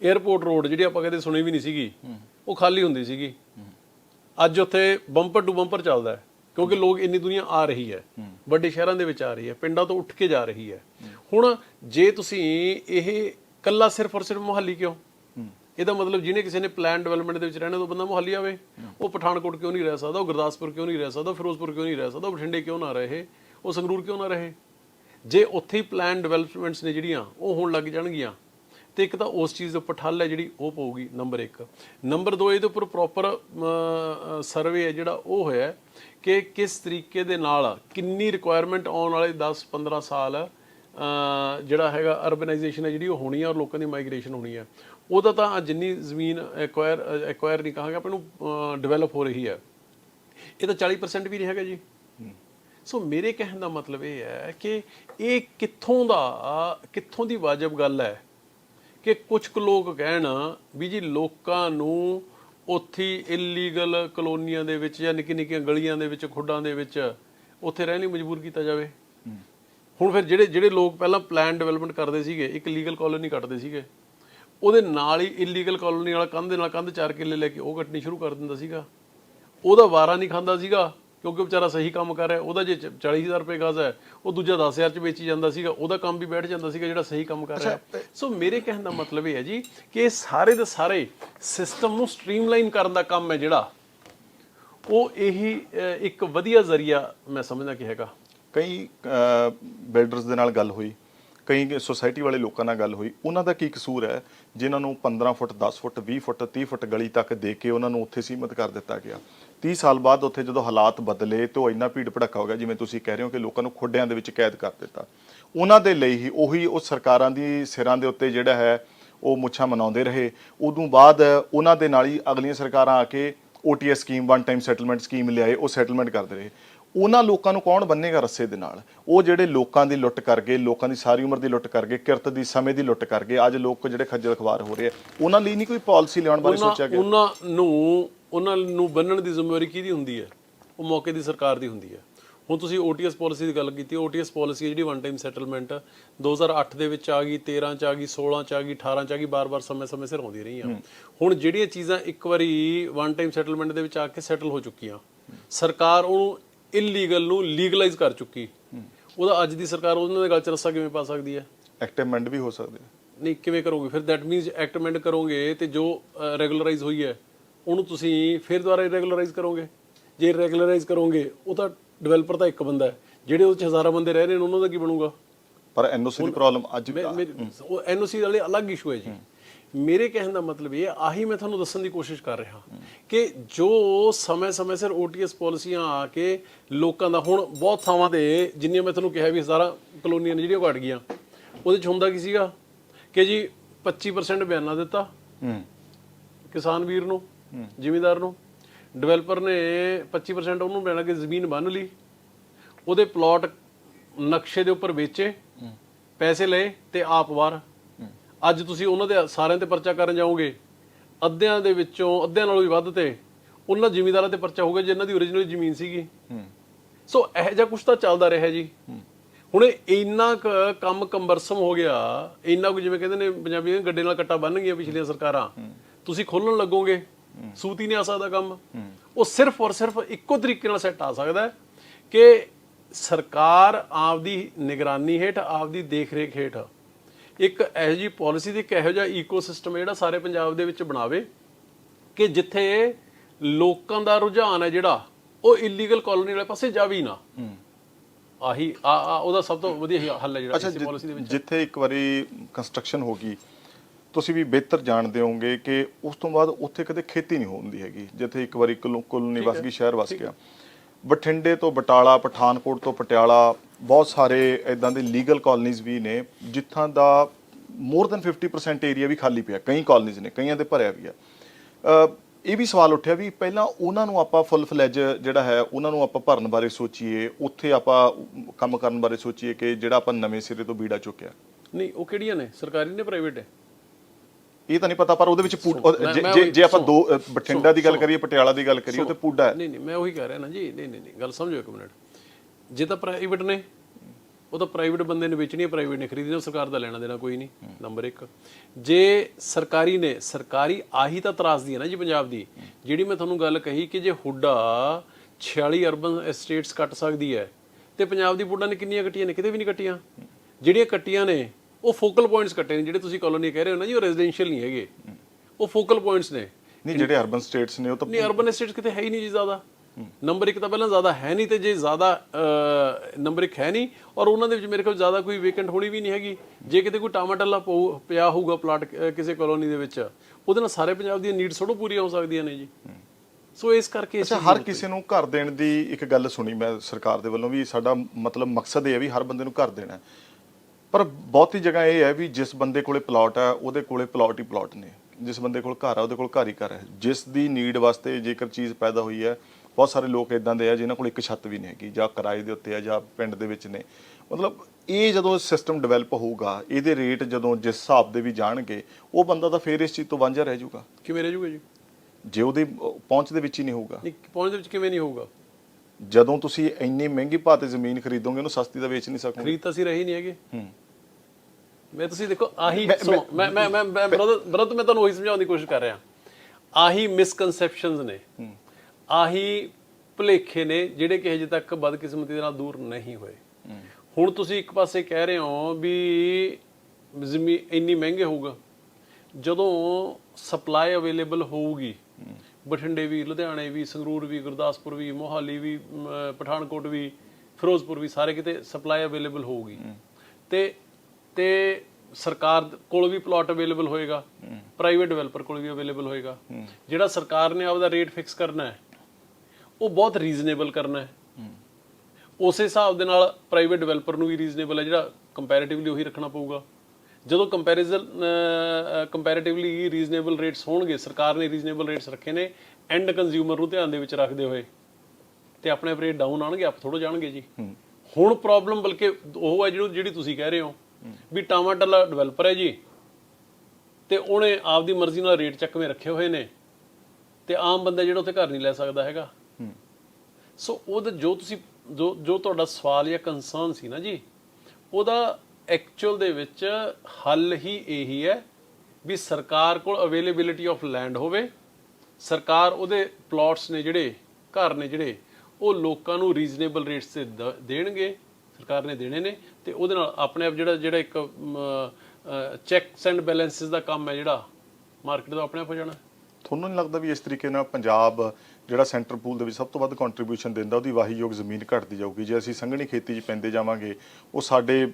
에어ਪੋਰਟ ਰੋਡ ਜਿਹੜੀ ਆਪਾਂ ਕਦੇ ਸੁਣੀ ਵੀ ਨਹੀਂ ਸੀਗੀ, ਉਹ ਖਾਲੀ ਹੁੰਦੀ ਸੀਗੀ। ਅੱਜ ਉੱਥੇ ਬੰਪਰ ਟੂ ਬੰਪਰ ਚੱਲਦਾ ਹੈ, ਕਿਉਂਕਿ ਲੋਕ ਇੰਨੀ ਦੁਨੀਆ ਆ ਰਹੀ ਹੈ, ਵੱਡੇ ਸ਼ਹਿਰਾਂ ਦੇ ਵਿੱਚ ਆ ਰਹੀ ਹੈ, ਪਿੰਡਾਂ ਤੋਂ ਉੱਠ ਕੇ ਜਾ ਰਹੀ ਹੈ। ਹੁਣ ਜੇ ਤੁਸੀਂ ਇਹ ਕੱਲਾ ਸਿਰਫ ਔਰ ਸਿਰਫ ਮੁਹੱਲੀ ਕਿਉਂ? ਇਹਦਾ ਮਤਲਬ ਜਿਹਨੇ ਕਿਸੇ ਨੇ ਪਲਾਨ ਡਿਵੈਲਪਮੈਂਟ ਦੇ ਵਿੱਚ ਰਹਿਣਾ ਤਾਂ ਉਹ ਬੰਦਾ ਮੁਹੱਲੀ ਆਵੇ। ਉਹ ਪਠਾਨਕੋਟ ਕਿਉਂ ਨਹੀਂ ਰਹਿ ਸਕਦਾ, ਉਹ ਗੁਰਦਾਸਪੁਰ ਕਿਉਂ ਨਹੀਂ ਰਹਿ ਸਕਦਾ, ਫਿਰੋਜ਼ਪੁਰ ਕਿਉਂ ਨਹੀਂ ਰਹਿ ਸਕਦਾ, ਉਹ ਬਠਿੰਡੇ ਕਿਉਂ ਨਾ ਰਹੇ, ਉਹ ਸੰਗਰੂਰ ਕਿਉਂ ਨਾ ਰਹੇ? ਜੇ ਉੱਥੇ ਹੀ ਪਲਾਨ ਡਿਵੈਲਪਮੈਂਟਸ ਨੇ ਜਿਹੜੀਆਂ, ਉਹ ਹੋਣ ਲੱਗ ਜਾਣਗੀਆਂ, ਤੇ ਇੱਕ ਤਾਂ ਉਸ ਚੀਜ਼ ਦੇ ਉੱਪਰ ਠੱਲ ਹੈ ਜਿਹੜੀ ਉਹ ਪਊਗੀ ਨੰਬਰ 1 ਨੰਬਰ 2 ਇਹਦੇ ਉੱਪਰ ਪ੍ਰੋਪਰ ਸਰਵੇ ਹੈ ਜਿਹੜਾ, ਉਹ ਹੋਇਆ ਕਿ ਕਿਸ ਤਰੀਕੇ ਦੇ ਨਾਲ ਕਿੰਨੀ ਰਿਕੁਆਇਰਮੈਂਟ ਆਉਣ ਵਾਲੇ 10 15 ਸਾਲ ਜਿਹੜਾ ਹੈਗਾ ਅਰਬਨਾਈਜੇਸ਼ਨ ਹੈ ਜਿਹੜੀ ਉਹ ਹੋਣੀ ਹੈ ਔਰ ਲੋਕਾਂ ਦੀ ਮਾਈਗ੍ਰੇਸ਼ਨ ਹੋਣੀ ਹੈ। ਉਹਦਾ ਤਾਂ ਜਿੰਨੀ ਜ਼ਮੀਨ ਐਕਵਾਇਰ ਐਕਵਾਇਰ ਨਹੀਂ ਕਹਾਂਗੇ, ਆਪਾਂ ਨੂੰ ਡਿਵੈਲਪ ਹੋ ਰਹੀ ਹੈ। ਇਹ ਤਾਂ 40% ਵੀ ਨਹੀਂ ਹੈਗਾ ਜੀ। ਸੋ ਮੇਰੇ ਕਹਿਣ ਦਾ ਮਤਲਬ ਇਹ ਹੈ ਕਿ ਇਹ ਕਿੱਥੋਂ ਦਾ ਕਿੱਥੋਂ ਦੀ ਵਾਜਬ ਗੱਲ ਹੈ ਕਿ ਕੁਝ ਕੁ ਲੋਕ ਕਹਿਣ ਵੀ ਜੀ ਲੋਕਾਂ ਨੂੰ ਉੱਥੇ ਇਲੀਗਲ ਕਲੋਨੀਆਂ ਦੇ ਵਿੱਚ ਜਾਂ ਨਿੱਕੀ ਨਿੱਕੀਆਂ ਗਲੀਆਂ ਦੇ ਵਿੱਚ ਖੁੱਡਾਂ ਦੇ ਵਿੱਚ ਉੱਥੇ ਰਹਿਣ ਲਈ ਮਜਬੂਰ ਕੀਤਾ ਜਾਵੇ। ਹੁਣ ਫਿਰ ਜਿਹੜੇ ਜਿਹੜੇ ਲੋਕ ਪਹਿਲਾਂ ਪਲਾਨ ਡਿਵੈਲਪਮੈਂਟ ਕਰਦੇ ਸੀਗੇ ਇੱਕ ਲੀਗਲ ਕਾਲੋਨੀ ਕੱਟਦੇ ਸੀਗੇ ਉਹਦੇ ਨਾਲ ਹੀ ਇਲੀਗਲ ਕਾਲੋਨੀ ਵਾਲਾ ਕੰਧ ਦੇ ਨਾਲ ਕੰਧ ਚਾਰ ਕਿੱਲੇ ਲੈ ਕੇ ਉਹ ਕੱਟਣੀ ਸ਼ੁਰੂ ਕਰ ਦਿੰਦਾ ਸੀਗਾ। ਉਹਦਾ ਵਾਰਾ ਨਹੀਂ ਖਾਂਦਾ ਸੀਗਾ। ਕਿਉਂਕਿ ਉਹ ਵਿਚਾਰਾ ਸਹੀ ਕੰਮ ਕਰ ਰਿਹਾ ਉਹਦਾ ਜੇ 40000 ਰੁਪਏ ਗਜ਼ ਹੈ ਉਹ ਦੂਜਾ 10000 ਚ ਵੇਚੀ ਜਾਂਦਾ ਸੀਗਾ ਉਹਦਾ ਕੰਮ ਵੀ ਬੈਠ ਜਾਂਦਾ ਸੀਗਾ ਜਿਹੜਾ ਸਹੀ ਕੰਮ ਕਰ ਰਿਹਾ। ਸੋ ਮੇਰੇ ਕਹਿਣ ਦਾ ਮਤਲਬ ਇਹ ਹੈ ਜੀ ਕਿ ਸਾਰੇ ਦੇ ਸਾਰੇ ਸਿਸਟਮ ਨੂੰ ਸਟ੍ਰੀਮਲਾਈਨ ਕਰਨ ਦਾ ਕੰਮ ਹੈ ਜਿਹੜਾ ਉਹ ਇਹੀ ਇੱਕ ਵਧੀਆ ਜ਼ਰੀਆ ਮੈਂ ਸਮਝਦਾ ਕਿ ਹੈਗਾ ਕਈ ਬਿਲਡਰਸ ਦੇ ਨਾਲ ਗੱਲ ਹੋਈ ਕਈ ਸੁਸਾਇਟੀ ਵਾਲੇ ਲੋਕਾਂ ਨਾਲ ਗੱਲ ਹੋਈ ਉਹਨਾਂ ਦਾ ਕੀ ਕਸੂਰ ਹੈ ਜਿਨ੍ਹਾਂ ਨੂੰ 15 ਫੁੱਟ 10 ਫੁੱਟ 20 ਫੁੱਟ 30 ਫੁੱਟ ਗਲੀ ਤੱਕ ਦੇ ਕੇ ਉਹਨਾਂ ਨੂੰ ਉੱਥੇ ਸੀਮਤ ਕਰ ਦਿੱਤਾ ਗਿਆ 30 ਸਾਲ ਬਾਅਦ ਉੱਥੇ ਜਦੋਂ ਹਾਲਾਤ ਬਦਲੇ ਤੇ ਉਹ ਇੰਨਾ ਭੀੜ ਭੜੱਕਾ ਹੋ ਗਿਆ, ਜਿਵੇਂ ਤੁਸੀਂ ਕਹਿ ਰਹੇ ਹੋ ਕਿ ਲੋਕਾਂ ਨੂੰ ਖੁੱਡਿਆਂ ਦੇ ਵਿੱਚ ਕੈਦ ਕਰ ਦਿੱਤਾ। ਉਹਨਾਂ ਦੇ ਲਈ ਹੀ ਉਹੀ ਉਹ ਸਰਕਾਰਾਂ ਦੀ ਸਿਰਾਂ ਦੇ ਉੱਤੇ ਜਿਹੜਾ ਹੈ, ਉਹ ਮੁੱਛਾਂ ਮਨਾਉਂਦੇ ਰਹੇ। ਉਦੋਂ ਬਾਅਦ ਉਹਨਾਂ ਦੇ ਨਾਲ ਹੀ ਅਗਲੀਆਂ ਸਰਕਾਰਾਂ ਆ ਕੇ OTS scheme one time settlement scheme ਲਿਆਏ, ਉਹ ਸੈਟਲਮੈਂਟ ਕਰਦੇ ਰਹੇ। ਉਹਨਾਂ ਲੋਕਾਂ ਨੂੰ ਕੌਣ ਬੰਨੇਗਾ ਰੱਸੇ ਦੇ ਨਾਲ? ਉਹ ਜਿਹੜੇ ਲੋਕਾਂ ਦੀ ਲੁੱਟ ਕਰ ਗਏ ਲੋਕਾਂ ਦੀ ਸਾਰੀ ਉਮਰ ਦੀ ਲੁੱਟ ਕਰ ਗਏ ਕਿਰਤ ਦੀ ਸਮੇਂ ਦੀ ਲੁੱਟ ਕਰ ਗਏ ਅੱਜ ਲੋਕ ਜਿਹੜੇ ਖੱਜਲ ਖਵਾਰ ਹੋ ਰਹੇ ਆ ਉਹਨਾਂ ਲਈ ਨਹੀਂ ਕੋਈ ਪਾਲਿਸੀ ਲਿਆਉਣ ਬਾਰੇ ਸੋਚਿਆ ਗਿਆ? ਉਹਨਾਂ ਨੂੰ ਉਹਨਾਂ ਨੂੰ ਬੰਨਣ ਦੀ ਜ਼ਿੰਮੇਵਾਰੀ ਕਿਹਦੀ ਹੁੰਦੀ ਹੈ? ਉਹ ਮੌਕੇ ਦੀ ਸਰਕਾਰ ਦੀ ਹੁੰਦੀ ਹੈ। ਹੁਣ ਤੁਸੀਂ OTS ਪਾਲਿਸੀ ਦੀ ਗੱਲ ਕੀਤੀ OTS ਪਾਲਿਸੀ ਜਿਹੜੀ ਵਨ ਟਾਈਮ ਸੈਟਲਮੈਂਟ 2008 ਦੇ ਵਿੱਚ ਆ ਗਈ 13 ਚ ਆ ਗਈ 16 ਚ ਆ ਗਈ 18 ਚ ਆ ਗਈ ਬਾਰ-ਬਾਰ ਸਮੇਂ-ਸਮੇਂ ਸਿਰ ਆਉਂਦੀ ਰਹੀਆਂ। ਹੁਣ ਜਿਹੜੀਆਂ ਚੀਜ਼ਾਂ ਇੱਕ ਵਾਰੀ ਵਨ ਟਾਈਮ ਸੈਟਲਮੈਂਟ ਦੇ ਵਿੱਚ ਆ ਕੇ ਸੈਟਲ ਹੋ ਚੁੱਕੀਆਂ ਸਰਕਾਰ ਉਹਨੂੰ ਇਲੀਗਲ ਨੂੰ ਲੀਗਲਾਈਜ਼ ਕਰ ਚੁੱਕੀ। ਉਹਦਾ ਅੱਜ ਦੀ ਸਰਕਾਰ ਉਹਨਾਂ ਦੇ ਗੱਲ ਚ ਰੱਸਾ ਕਿਵੇਂ ਪਾ ਸਕਦੀ ਹੈ? ਐਕਟਿਵਮੈਂਟ ਵੀ ਹੋ ਸਕਦੇ। ਨਹੀਂ ਕਿਵੇਂ ਕਰੋਗੇ? ਫਿਰ ਦੈਟ ਮੀਨਸ ਐਕਟ ਅਮੈਂਡ ਕਰੋਗੇ ਤੇ ਜੋ ਰੈਗੂਲਰਾਈਜ਼ ਹੋਈ ਹੈ ਉਹਨੂੰ ਤੁਸੀਂ ਫਿਰ ਦੁਬਾਰਾ ਰੈਗੂਲਰਾਈਜ਼ ਕਰੋਗੇ? ਜੇ ਰੈਗੂਲਰਾਈਜ਼ ਕਰੋਗੇ ਉਹ ਤਾਂ ਡਿਵੈਲਪਰ ਤਾਂ ਇੱਕ ਬੰਦਾ ਹੈ। ਜਿਹੜੇ ਉਹ ਚ ਹਜ਼ਾਰਾਂ ਬੰਦੇ ਰਹਿ ਰਹੇ ਨੇ ਉਹਨਾਂ ਦਾ ਕੀ ਬਣੂਗਾ? ਪਰ ਐਨਓਸੀ ਦੀ ਪ੍ਰੋਬਲਮ ਅੱਜ ਉਹ ਐਨਓਸੀ ਵਾਲੇ ਅਲੱਗ ਇਸ਼ੂ ਹੈ ਜੀ। ਮੇਰੇ ਕਹਿਣ ਦਾ ਮਤਲਬ ਇਹ ਆਹੀ ਮੈਂ ਤੁਹਾਨੂੰ ਦੱਸਣ ਦੀ ਕੋਸ਼ਿਸ਼ ਕਰ ਰਿਹਾ। ਕਿ ਜੋ ਸਮੇਂ-ਸਮੇਂ ਸਿਰ OTS ਪਾਲਿਸੀਆਂ ਆ ਕੇ ਲੋਕਾਂ ਦਾ ਹੁਣ ਬਹੁਤ ਥਾਵਾਂ ਤੇ ਜਿੰਨੀਆਂ ਮੈਂ ਤੁਹਾਨੂੰ ਕਿਹਾ ਵੀ ਹਜ਼ਾਰਾਂ ਕਲੋਨੀਆਂ ਨੇ ਜਿਹੜੀਆਂ ਘਟ ਗਈਆਂ। ਉਹਦੇ ਚ ਹੁੰਦਾ ਕੀ ਸੀਗਾ? ਕਿ ਜੀ 25% ਬਿਆਨਾ ਦਿੱਤਾ ਹੂੰ। ਕਿਸਾਨ ਵੀਰ ਨੂੰ ਜ਼ਿਮੀਂਦਾਰ ਨੂੰ। ਡਿਵੈਲਪਰ ਨੇ 25% ਉਹਨੂੰ ਬਿਆਨਾ ਕਿ ਜ਼ਮੀਨ ਬੰਨ ਲਈ। ਉਹਦੇ ਪਲਾਟ ਨਕਸ਼ੇ ਦੇ ਉੱਪਰ ਵੇਚੇ ਪੈਸੇ ਲਏ ਤੇ ਆਪ ਵਾਰ ਅੱਜ ਤੁਸੀਂ ਉਹਨਾਂ ਦੇ ਸਾਰਿਆਂ ਤੇ ਪਰਚਾ ਕਰਨ ਜਾਓਗੇ ਅੱਧਿਆਂ ਦੇ ਵਿੱਚੋਂ ਅੱਧਿਆਂ ਨਾਲੋਂ ਵੀ ਵੱਧ ਤੇ ਉਹਨਾਂ ਜ਼ਿਮੀਂਦਾਰਾਂ ਤੇ ਪਰਚਾ ਹੋਊਗਾ ਜਿਨ੍ਹਾਂ ਦੀ ਓਰੀਜਨਲ ਜ਼ਮੀਨ ਸੀਗੀ। ਹੂੰ। ਸੋ ਇਹੋ ਜਿਹਾ ਕੁਝ ਤਾਂ ਚੱਲਦਾ ਰਿਹਾ ਜੀ। ਹੁਣ ਇੰਨਾ ਕੰਮ ਕੰਬਰਸਮ ਹੋ ਗਿਆ ਇੰਨਾ ਕੁ ਜਿਵੇਂ ਕਹਿੰਦੇ ਨੇ ਪੰਜਾਬੀ ਦੇ ਗੱਡੇ ਨਾਲ ਕੱਟਾ ਬੰਨ ਗਈਆਂ ਪਿਛਲੀਆਂ ਸਰਕਾਰਾਂ। ਤੁਸੀਂ ਖੋਲਣ ਲੱਗੋਗੇ ਸੂਤ ਨਹੀਂ ਆ ਸਕਦਾ ਕੰਮ। ਉਹ ਸਿਰਫ ਔਰ ਸਿਰਫ ਇੱਕੋ ਤਰੀਕੇ ਨਾਲ ਸੈੱਟ ਆ ਸਕਦਾ ਕਿ ਸਰਕਾਰ ਆਪਦੀ ਨਿਗਰਾਨੀ ਹੇਠ ਆਪਦੀ ਦੇਖਰੇਖ ਹੇਠ ਇੱਕ ਇਹੋ ਜਿਹੀ ਪਾਲਿਸੀ ਤੇ ਇੱਕ ਇਹੋ ਜਿਹਾ ਈਕੋਸਿਸਟਮ ਜਿਹੜਾ ਸਾਰੇ ਪੰਜਾਬ ਦੇ ਵਿੱਚ ਬਣਾਵੇ ਕਿ ਜਿੱਥੇ ਲੋਕਾਂ ਦਾ ਰੁਝਾਨ ਹੈ ਜਿਹੜਾ ਉਹ ਇਲੀਗਲ ਕਾਲੋਨੀ ਵਾਲੇ ਪਾਸੇ ਜਾਵੇ ਨਾ। ਆਹੀ ਆ ਆ ਉਹਦਾ ਸਭ ਤੋਂ ਵਧੀਆ ਹੱਲ ਹੈ ਜਿਹੜਾ ਇਸੇ ਪਾਲਿਸੀ ਦੇ ਜਿ- ਵਿੱਚ। ਜਿੱਥੇ ਇੱਕ ਵਾਰੀ ਕੰਸਟਰਕਸ਼ਨ ਹੋ ਗਈ ਤੁਸੀਂ ਵੀ ਬਿਹਤਰ ਜਾਣਦੇ ਹੋਵੋਗੇ ਕਿ ਉਸ ਤੋਂ ਬਾਅਦ ਉੱਥੇ ਕਦੇ ਖੇਤੀ ਨਹੀਂ ਹੁੰਦੀ ਹੈਗੀ ਜਿੱਥੇ ਇੱਕ ਵਾਰੀ ਕਲੋ- ਕਲੋਨੀ ਵਸ ਗਈ ਸ਼ਹਿਰ ਵਸ ਗਿਆ। ਬਠਿੰਡੇ ਤੋਂ ਬਟਾਲਾ ਪਠਾਨਕੋਟ ਤੋਂ ਪਟਿਆਲਾ ਬਹੁਤ ਸਾਰੇ ਇਦਾਂ ਦੇ ਲੀਗਲ ਕਾਲਨੀਜ਼ ਵੀ ਨੇ ਜਿੱਥਾਂ ਦਾ ਮੋਰ ਦੈਨ 50% ਏਰੀਆ ਵੀ ਖਾਲੀ ਪਿਆ ਕਈ ਕਾਲਨੀਜ਼ ਨੇ ਕਈਆਂ ਦੇ ਭਰਿਆ ਵੀ ਆ। ਇਹ ਵੀ ਸਵਾਲ ਉੱਠਿਆ ਵੀ ਪਹਿਲਾਂ ਉਹਨਾਂ ਨੂੰ ਆਪਾਂ ਫੁੱਲ ਫਲੈਜ ਜਿਹੜਾ ਹੈ ਉਹਨਾਂ ਨੂੰ ਆਪਾਂ ਭਰਨ ਬਾਰੇ ਸੋਚੀਏ ਉੱਥੇ ਆਪਾਂ ਕੰਮ ਕਰਨ ਬਾਰੇ ਸੋਚੀਏ ਕਿ ਜਿਹੜਾ ਆਪਾਂ ਨਵੇਂ ਸਿਰੇ ਤੋਂ ਬੀੜਾ ਚੁੱਕਿਆ। ਨਹੀਂ ਉਹ ਕਿਹੜੀਆਂ ਨੇ? ਸਰਕਾਰੀ ਨੇ ਪ੍ਰਾਈਵੇਟ ਹੈ ਇਹ ਤਾਂ ਨਹੀਂ ਪਤਾ ਪਰ ਉਹਦੇ ਵਿੱਚ ਜੇ- ਜੇ ਆਪਾਂ ਦੋ ਬਠਿੰਡਾ ਦੀ ਗੱਲ ਕਰੀਏ ਪਟਿਆਲਾ ਦੀ ਗੱਲ ਕਰੀਏ ਉਹ ਤੇ ਪੂਡਾ ਹੈ। ਨਹੀਂ ਨਹੀਂ ਮੈਂ ਉਹੀ ਕਹਿ ਰਿਹਾ ਨਾ ਜੀ ਨਹੀਂ ਨਹੀਂ ਨਹੀਂ ਗੱਲ ਸਮਝੋ ਇੱਕ ਮਿੰਟ। ਜੇ ਤਾਂ ਪ੍ਰਾਈਵੇਟ ਨੇ ਉਹ ਤਾਂ ਪ੍ਰਾਈਵੇਟ ਬੰਦੇ ਨੇ ਵੇਚਣੀ ਹੈ ਪ੍ਰਾਈਵੇਟ ਨੇ ਖਰੀਦਣੀ ਹੈ, ਉਹ ਸਰਕਾਰ ਦਾ ਲੈਣਾ ਦੇਣਾ ਕੋਈ ਨਹੀਂ ਨੰਬਰ 1 ਜੇ ਸਰਕਾਰੀ ਨੇ ਸਰਕਾਰੀ ਆਹੀ ਤਾਂ ਤਰਾਸਦੀ ਹੈ ਨਾ ਜੀ ਪੰਜਾਬ ਦੀ ਜਿਹੜੀ ਮੈਂ ਤੁਹਾਨੂੰ ਗੱਲ ਕਹੀ ਕਿ ਜੇ ਹੁੱਡਾ 46 ਅਰਬਨ ਐਸਟੇਟਸ ਕੱਟ ਸਕਦੀ ਹੈ ਤੇ ਪੰਜਾਬ ਦੀ ਪੁੱਡਾਂ ਨੇ ਕਿੰਨੀਆਂ ਕੱਟੀਆਂ ਨੇ ਕਿਤੇ ਵੀ ਨਹੀਂ ਕੱਟੀਆਂ। ਜਿਹੜੀਆਂ ਕੱਟੀਆਂ ਨੇ ਉਹ ਫੋਕਲ ਪੁਆਇੰਟਸ ਕੱਟੇ ਨੇ ਜਿਹੜੇ ਤੁਸੀਂ ਕਾਲੋਨੀ ਕਹਿ ਰਹੇ ਹੋ ਨਾ ਜੀ ਉਹ ਰੈਜ਼ੀਡੈਂਸ਼ੀਅਲ ਨਹੀਂ ਹੈਗੇ। ਉਹ ਫੋਕਲ ਪੁਆਇੰਟਸ ਨੇ। ਨਹੀਂ ਜਿਹੜੇ ਅਰਬਨ ਸਟੇਟਸ ਨੇ ਉਹ ਤਾਂ ਨਹੀਂ ਅਰਬਨ ਏਸਟੇਟਸ ਕਿਤੇ ਹੈ ਹੀ ਨਹੀਂ ਜੀ ਜ਼ਿਆਦਾ। ਨੰਬਰ 1 ਤਾਂ ਪਹਿਲਾਂ ਜ਼ਿਆਦਾ ਹੈ ਨਹੀਂ ਤੇ ਜੇ ਜ਼ਿਆਦਾ ਨੰਬਰ 1 ਹੈ ਨਹੀਂ ਔਰ ਉਹਨਾਂ ਦੇ ਵਿੱਚ ਮੇਰੇ ਕੋਲ ਜ਼ਿਆਦਾ ਕੋਈ ਵੇਕੈਂਟ ਹੋਣੀ ਵੀ ਨਹੀਂ ਹੈਗੀ। ਜੇ ਕਿਤੇ ਕੋਈ ਟਾਮਾਟੱਲਾ ਪਊ- ਪਿਆ ਹੋਊਗਾ ਪਲਾਟ ਕਿਸੇ ਕਲੋਨੀ ਦੇ ਵਿੱਚ ਉਹਦੇ ਨਾਲ ਸਾਰੇ ਪੰਜਾਬ ਦੀਆਂ ਨੀਡਸ ਥੋੜੋ ਪੂਰੀਆਂ ਹੋ ਸਕਦੀਆਂ ਨੇ ਜੀ। ਸੋ ਇਸ ਕਰਕੇ ਅੱਛਾ ਹਰ ਕਿਸੇ ਨੂੰ ਘਰ ਦੇਣ ਦੀ ਇੱਕ ਗੱਲ ਸੁਣੀ ਮੈਂ ਸਰਕਾਰ ਦੇ ਵੱਲੋਂ ਵੀ ਸਾਡਾ ਮਤਲਬ ਮਕਸਦ ਇਹ ਹੈ ਵੀ ਹਰ ਬੰਦੇ ਨੂੰ ਘਰ ਦੇਣਾ ਹੈ। ਪਰ ਬਹੁਤੀ ਜਗ੍ਹਾ ਇਹ ਹੈ ਵੀ ਜਿਸ ਬੰਦੇ ਕੋਲੇ ਪਲਾਟ ਹੈ ਉਹਦੇ ਕੋਲੇ ਪਲਾਟ ਹੀ ਪਲਾਟ ਨੇ। ਜਿਸ ਬੰਦੇ ਕੋਲ ਘਰ ਆ ਉਹਦੇ ਕੋਲ ਘਰ ਹੀ ਘਰ ਹੈ। ਜਿਸ ਦੀ ਨੀਡ ਵਾਸਤੇ ਜੇਕਰ ਚੀਜ਼ ਪੈਦਾ ਹੋਈ ਹੈ ਬਹੁਤ ਸਾਰੇ ਲੋਕ ਇਦਾਂ ਦੇ ਆ ਜਿਨ੍ਹਾਂ ਕੋਲ ਇੱਕ ਛੱਤ ਵੀ ਨਹੀਂ ਹੈਗੀ ਜਾਂ ਕਿਰਾਏ ਦੇ ਉੱਤੇ ਆ ਜਾਂ ਪਿੰਡ ਦੇ ਵਿੱਚ ਨੇ। ਮਤਲਬ ਇਹ ਜਦੋਂ ਸਿਸਟਮ ਡਿਵੈਲਪ ਹੋਊਗਾ ਇਹਦੇ ਰੇਟ ਜਦੋਂ ਜਿਸ ਹਿਸਾਬ ਦੇ ਵੀ ਜਾਣਗੇ ਉਹ ਬੰਦਾ ਤਾਂ ਫੇਰ ਇਸ ਚੀਜ਼ ਤੋਂ ਵਾਂਝਾ ਰਹਿ ਜਾਊਗਾ। ਕਿਵੇਂ ਰਹਿ ਜੂਗਾ ਜੀ? ਜੇ ਉਹਦੀ ਪਹੁੰਚ ਦੇ ਵਿੱਚ ਹੀ ਨਹੀਂ ਹੋਊਗਾ। ਨਹੀਂ ਪਹੁੰਚ ਦੇ ਵਿੱਚ ਕਿਵੇਂ ਨਹੀਂ ਹੋਊਗਾ? ਜਦੋਂ ਤੁਸੀਂ ਇੰਨੀ ਮਹਿੰਗੀ ਭਾਅ ਤੇ ਜ਼ਮੀਨ ਖਰੀਦੋਗੇ ਉਹਨੂੰ ਸਸਤੀ ਤਾਂ ਵੇਚ ਨਹੀਂ ਸਕੋਗੇ। ਖਰੀਦ ਤਾਂ ਅਸੀਂ ਰਹੀ ਨਹੀਂ ਹੈਗੇ। ਹੂੰ। ਮੈਂ ਤੁਸੀਂ ਦੇਖੋ ਆਹੀ ਮੈਂ- ਮੈਂ ਮੈਂ ਬ੍ਰਦਰ ਬ੍ਰਦਰ ਮੈਂ ਤੁਹਾਨੂੰ ਉਹੀ ਸਮਝਾਉਣ ਦੀ ਕੋਸ਼ਿਸ਼ ਕਰ ਰਿਹਾ। ਆਹੀ ਮਿਸਕਨਸੈਪਸ਼ਨਸ ਨੇ। ਆਹੀ ਭੁਲੇਖੇ ਨੇ ਜਿਹੜੇ ਕਿ ਹਜੇ ਤੱਕ ਬਦਕਿਸਮਤੀ ਦੇ ਨਾਲ ਦੂਰ ਨਹੀਂ ਹੋਏ। ਹੁਣ ਤੁਸੀਂ ਇੱਕ ਪਾਸੇ ਕਹਿ ਰਹੇ ਹੋ ਵੀ ਜ਼ਮੀ ਇੰਨੀ ਮਹਿੰਗੇ ਹੋਊਗਾ। ਜਦੋਂ ਸਪਲਾਈ ਅਵੇਲੇਬਲ ਹੋਊਗੀ ਬਠਿੰਡੇ ਵੀ ਲੁਧਿਆਣੇ ਵੀ ਸੰਗਰੂਰ ਵੀ ਗੁਰਦਾਸਪੁਰ ਵੀ ਮੋਹਾਲੀ ਵੀ ਪਠਾਨਕੋਟ ਵੀ ਫਿਰੋਜ਼ਪੁਰ ਵੀ ਸਾਰੇ ਕਿਤੇ ਸਪਲਾਈ ਅਵੇਲੇਬਲ ਹੋਊਗੀ। ਤੇ ਤੇ ਸਰਕਾਰ ਕੋਲ ਵੀ ਪਲਾਟ ਅਵੇਲੇਬਲ ਹੋਏਗਾ। ਪ੍ਰਾਈਵੇਟ ਡਿਵੈਲਪਰ ਕੋਲ ਵੀ ਅਵੇਲੇਬਲ ਹੋਏਗਾ। ਜਿਹੜਾ ਸਰਕਾਰ ਨੇ ਆਪਦਾ ਰੇਟ ਫਿਕਸ ਕਰਨਾ ਹੈ ਉਹ ਬਹੁਤ ਰੀਜ਼ਨੇਬਲ ਕਰਨਾ ਹੈ। ਉਸੇ ਹਿਸਾਬ ਦੇ ਨਾਲ ਪ੍ਰਾਈਵੇਟ ਡਿਵੈਲਪਰ ਨੂੰ ਵੀ ਰੀਜ਼ਨੇਬਲ ਹੈ ਜਿਹੜਾ ਕੰਪੈਰੀਟਿਵਲੀ ਉਹੀ ਰੱਖਣਾ ਪਊਗਾ। ਜਦੋਂ ਕੰਪੈਰੀਜ਼ਨ ਕੰਪੈਰੀਟਿਵਲੀ ਰੀਜ਼ਨੇਬਲ ਰੇਟਸ ਹੋਣਗੇ ਸਰਕਾਰ ਨੇ ਰੀਜ਼ਨੇਬਲ ਰੇਟਸ ਰੱਖੇ ਨੇ ਐਂਡ ਕੰਜ਼ਿਊਮਰ ਨੂੰ ਧਿਆਨ ਦੇ ਵਿੱਚ ਰੱਖਦੇ ਹੋਏ ਤੇ ਆਪਣੇ ਰੇਟ ਡਾਊਨ ਆਣਗੇ ਆਪ ਥੋੜੋ ਜਾਣਗੇ ਜੀ। ਹੁਣ ਪ੍ਰੋਬਲਮ ਬਲਕਿ ਉਹ ਹੈ ਜਿਹੜੀ ਜਿਹੜੀ ਤੁਸੀਂ ਕਹਿ ਰਹੇ ਹੋ ਵੀ ਟਮਾਟਰ ਡਿਵੈਲਪਰ ਹੈ ਜੀ ਤੇ ਉਹਨੇ ਆਪਦੀ ਮਰਜ਼ੀ ਨਾਲ ਰੇਟ ਚੱਕਵੇਂ ਰੱਖੇ ਹੋਏ ਨੇ ਤੇ ਆਮ ਬੰਦਾ ਜਿਹੜਾ ਉੱਥੇ ਘਰ ਨਹੀਂ ਲੈ ਸਕਦਾ ਹੈਗਾ। ਸੋ ਉਹਦਾ ਜੋ ਤੁਸੀਂ ਜੋ ਜੋ ਤੁਹਾਡਾ ਸਵਾਲ ਜਾਂ ਕੰਸਰਨ ਸੀ ਨਾ ਜੀ, ਉਹਦਾ ਐਕਚੁਅਲ ਦੇ ਵਿੱਚ ਹੱਲ ਹੀ ਇਹੀ ਹੈ ਵੀ ਸਰਕਾਰ ਕੋਲ ਅਵੇਲੇਬਿਲਿਟੀ ਆਫ ਲੈਂਡ ਹੋਵੇ। ਸਰਕਾਰ ਉਹਦੇ ਪਲਾਟਸ ਨੇ ਜਿਹੜੇ, ਘਰ ਨੇ ਜਿਹੜੇ, ਉਹ ਲੋਕਾਂ ਨੂੰ ਰੀਜ਼ਨੇਬਲ ਰੇਟਸ ਤੇ ਦ- ਦੇਣਗੇ, ਸਰਕਾਰ ਨੇ ਦੇਣੇ ਨੇ ਤੇ ਉਹਦੇ ਨਾਲ ਆਪਣੇ ਆਪ ਜਿਹੜਾ ਜਿਹੜਾ ਇੱਕ ਚੈਕਸ ਐਂਡ ਬੈਲੈਂਸਸ ਦਾ ਕੰਮ ਹੈ ਜਿਹੜਾ ਮਾਰਕੀਟ ਦਾ ਆਪਣੇ ਆਪ ਹੋ ਜਾਣਾ। ਤੁਹਾਨੂੰ ਨਹੀਂ ਲੱਗਦਾ ਵੀ ਇਸ ਤਰੀਕੇ ਨਾਲ ਪੰਜਾਬ ਜਿਹੜਾ ਸੈਂਟਰ ਪੂਲ ਦੇ ਵਿੱਚ ਸਭ ਤੋਂ ਵੱਧ ਕੰਟਰੀਬਿਊਸ਼ਨ ਦਿੰਦਾ ਉਹਦੀ ਵਾਹੀਯੋਗ ਜ਼ਮੀਨ ਘਟਦੀ ਜਾਊਗੀ। ਜੇ ਅਸੀਂ ਸੰਘਣੀ ਖੇਤੀ 'ਚ ਪੈਂਦੇ ਜਾਵਾਂਗੇ ਉਹ ਸਾਡੇ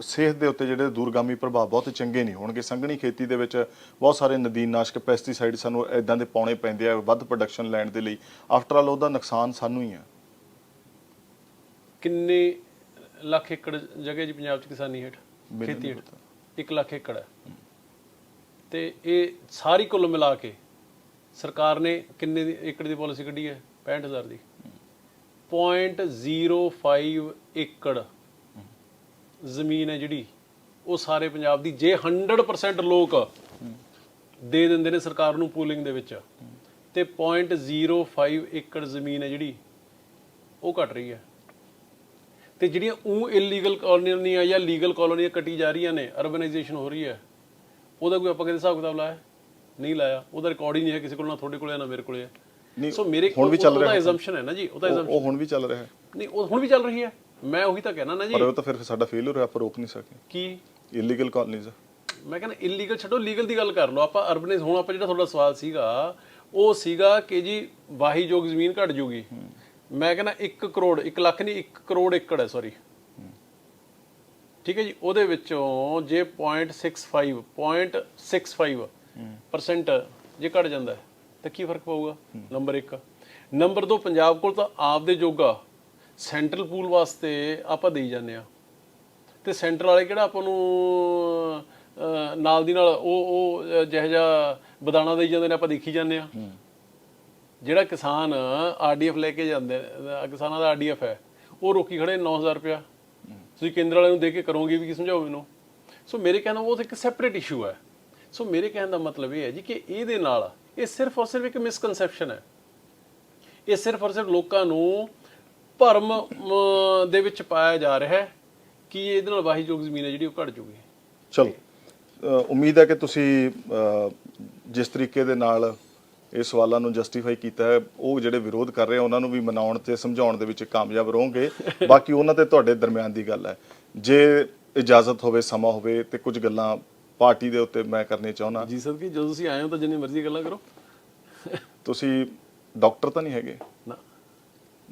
ਸਿਹਤ ਦੇ ਉੱਤੇ ਜਿਹੜੇ ਦੂਰਗਾਮੀ ਪ੍ਰਭਾਵ ਬਹੁਤ ਚੰਗੇ ਨਹੀਂ ਹੋਣਗੇ। ਸੰਘਣੀ ਖੇਤੀ ਦੇ ਵਿੱਚ ਬਹੁਤ ਸਾਰੇ ਨਦੀਨਨਾਸ਼ਕ ਪੈਸਟੀਸਾਈਡ ਸਾਨੂੰ ਇਦਾਂ ਦੇ ਪਾਉਣੇ ਪੈਂਦੇ ਆ ਵੱਧ ਪ੍ਰੋਡਕਸ਼ਨ ਲੈਣ ਦੇ ਲਈ। ਆਫਟਰ ਆਲ ਉਹਦਾ ਨੁਕਸਾਨ ਸਾਨੂੰ ਹੀ ਆ। ਕਿੰਨੇ ਲੱਖ ਏਕੜ ਜਗ੍ਹਾ ਜੀ ਪੰਜਾਬ 'ਚ ਕਿਸਾਨੀ ਹੇਠ? ਖੇਤੀ ਹੇਠ। 1 ਲੱਖ ਏਕੜ। ਤੇ ਇਹ ਸਾਰੀ ਕੁੱਲ ਮਿਲਾ ਕੇ ਸਰਕਾਰ ਨੇ ਕਿੰਨੇ ਦੀ ਏਕੜ ਦੀ ਪਾਲਿਸੀ ਕੱਢੀ ਹੈ? 65000 ਦੀ। 0.05 ਏਕੜ ਜ਼ਮੀਨ ਹੈ ਜਿਹੜੀ, ਉਹ ਸਾਰੇ ਪੰਜਾਬ ਦੀ ਜੇ 100% ਲੋਕ ਦੇ ਦਿੰਦੇ ਨੇ ਸਰਕਾਰ ਨੂੰ ਪੂਲਿੰਗ ਦੇ ਵਿੱਚ, ਤੇ 0.05 ਏਕੜ ਜ਼ਮੀਨ ਹੈ ਜਿਹੜੀ, ਉਹ ਘਟ ਰਹੀ ਹੈ। ਤੇ ਜਿਹੜੀਆਂ ਉਹ ਇਲੀਗਲ ਕਾਲੋਨੀਆਂ ਜਾਂ ਲੀਗਲ ਕਾਲੋਨੀਆਂ ਕੱਟੀ ਜਾ ਰਹੀਆਂ ਨੇ ਅਰਬਨਾਈਜੇਸ਼ਨ ਹੋ ਰਹੀ ਹੈ, ਉਹਦਾ ਕੋਈ ਆਪਾਂ ਕਦੇ ਹਿਸਾਬ ਕਿਤਾਬ ਲਾਇਆ? ਨਹੀਂ ਲਾਇਆ ਉਹਦਾ ਰਿਕਾਰਡ ਹੀ ਨਹੀਂ ਹੈ ਕਿਸੇ ਕੋਲ ਨਾ ਤੁਹਾਡੇ ਕੋਲ ਹੈ ਨਾ ਮੇਰੇ ਕੋਲ ਹੈ। ਨਹੀਂ, ਸੋ ਮੇਰੇ ਹੁਣ ਵੀ ਚੱਲ ਉਹਦਾ ਰਿਹਾ assumption ਹੈ ਨਾ ਜੀ ਉਹਦਾ ਉਹ- assumption ਉਹ ਹੁਣ ਵੀ ਚੱਲ ਰਿਹਾ ਹੈ। ਨਹੀਂ ਉਹ ਹੁਣ ਵੀ ਚੱਲ ਰਹੀ ਹੈ। ਮੈਂ ਉਹੀ ਤਾਂ ਕਹਿਣਾ ਨਾ ਜੀ। ਪਰ ਉਹ ਤਾਂ ਫਿਰ ਸਾਡਾ ਫੇਲਿਅਰ ਹੈ ਆਪਾਂ ਰੋਕ ਨਹੀਂ ਸਕੇ ਕੀ? ਇਲੀਗਲ ਕਾਲਨੀਜ਼ ਮੈਂ ਕਹਿੰਦਾ ਇਲੀਗਲ ਛੱਡੋ ਲੀਗਲ ਦੀ ਗੱਲ ਕਰ ਲਓ। ਆਪਾਂ ਅਰਬਨਾਈਜ਼ ਹੁਣ ਆਪਾਂ ਜਿਹੜਾ ਤੁਹਾਡਾ ਸਵਾਲ ਸੀਗਾ ਉਹ ਸੀਗਾ ਕਿ ਜੀ ਵਾਹੀਯੋਗ ਜ਼ਮੀਨ ਘਟ ਜੂਗੀ। ਮੈਂ ਕਹਿੰਦਾ 1 ਕਰੋੜ 1 ਲੱਖ ਨਹੀਂ 1 ਕਰੋੜ ਏਕੜ ਹੈ ਸੌਰੀ ਠੀਕ ਹੈ ਜੀ ਉਹਦੇ ਵਿੱਚੋਂ ਜੇ 0.65 0.65 ਪਰਸੈਂਟ ਜੇ ਘਟ ਜਾਂਦਾ ਹੈ ਤਾਂ ਕੀ ਫ਼ਰਕ ਪਊਗਾ? ਨੰਬਰ 1 ਨੰਬਰ 2 ਪੰਜਾਬ ਕੋਲ ਤਾਂ ਆਪਦੇ ਜੋਗਾ ਸੈਂਟਰਲ ਪੂਲ ਵਾਸਤੇ ਆਪਾਂ ਦੇਈ ਜਾਂਦੇ ਆ ਤੇ ਸੈਂਟਰ ਵਾਲੇ ਕਿਹੜਾ ਆਪਾਂ ਨੂੰ ਨਾਲ ਦੀ ਨਾਲ ਉਹ ਉਹ ਜਿਹੋ ਜਿਹਾ ਬਦਾਨਾ ਦੇਈ ਜਾਂਦੇ ਨੇ ਆਪਾਂ ਦੇਖੀ ਜਾਂਦੇ ਆ ਜਿਹੜਾ ਕਿਸਾਨ ਆਰਡੀਐਫ ਲੈ ਕੇ ਜਾਂਦੇ ਕਿਸਾਨਾਂ ਦਾ ਆਰਡੀਐਫ ਹੈ ਉਹ ਰੋਕੀ ਖੜੇ 9000 ਰੁਪਇਆ। ਤੁਸੀਂ ਕੇਂਦਰ ਵਾਲਿਆਂ ਨੂੰ ਦੇ ਕੇ ਕਰੋਗੇ ਵੀ ਕੀ ਸਮਝਾਓ ਮੈਨੂੰ। ਸੋ ਮੇਰੇ ਕਹਿਣ ਦਾ ਉਹ ਤਾਂ ਇੱਕ ਸੈਪਰੇਟ ਇਸ਼ੂ ਹੈ। ਸੋ ਮੇਰੇ ਕਹਿਣ ਦਾ ਮਤਲਬ ਇਹ ਹੈ ਜੀ ਕਿ ਇਹਦੇ ਨਾਲ ਇਹ ਸਿਰਫ ਔਰ ਸਿਰਫ ਇੱਕ ਮਿਸਕਨਸੈਪਸ਼ਨ ਹੈ। ਇਹ ਸਿਰਫ ਔਰ ਸਿਰਫ ਲੋਕਾਂ ਨੂੰ ਭਰਮ ਦੇ ਵਿੱਚ ਪਾਇਆ ਜਾ ਰਿਹਾ ਹੈ ਕਿ ਇਹਦੇ ਨਾਲ ਵਾਹੀਯੋਗ ਜ਼ਮੀਨ ਹੈ ਜਿਹੜੀ ਉਹ ਘਟ ਜੂਗੀ। ਚਲੋ ਉਮੀਦ ਹੈ ਕਿ ਤੁਸੀਂ ਜਿਸ ਤਰੀਕੇ ਦੇ ਨਾਲ ਇਹ ਸਵਾਲਾਂ ਨੂੰ ਜਸਟੀਫਾਈ ਕੀਤਾ ਹੈ, ਉਹ ਜਿਹੜੇ ਵਿਰੋਧ ਕਰ ਰਹੇ ਉਹਨਾਂ ਨੂੰ ਵੀ ਮਨਾਉਣ ਤੇ ਸਮਝਾਉਣ ਦੇ ਵਿੱਚ ਕਾਮਯਾਬ ਰਹੋਗੇ। ਬਾਕੀ ਉਹਨਾਂ ਤੇ ਤੁਹਾਡੇ ਦਰਮਿਆਨ ਦੀ ਗੱਲ ਹੈ। ਜੇ ਇਜਾਜ਼ਤ ਹੋਵੇ, ਸਮਾਂ ਹੋਵੇ ਤੇ ਕੁਝ ਗੱਲਾਂ ਪਾਰਟੀ ਦੇ ਉੱਤੇ ਮੈਂ ਕਰਨੀ ਚਾਹੁੰਦਾ। ਜੀ ਸਰ ਕਿ ਜਦੋਂ ਤੁਸੀਂ ਆਏ ਹੋ ਤਾਂ ਜਿੰਨੀ ਮਰਜ਼ੀ ਗੱਲਾਂ ਕਰੋ। ਤੁਸੀਂ ਡਾਕਟਰ ਤਾਂ ਨਹੀਂ ਹੈਗੇ? ਨਾ।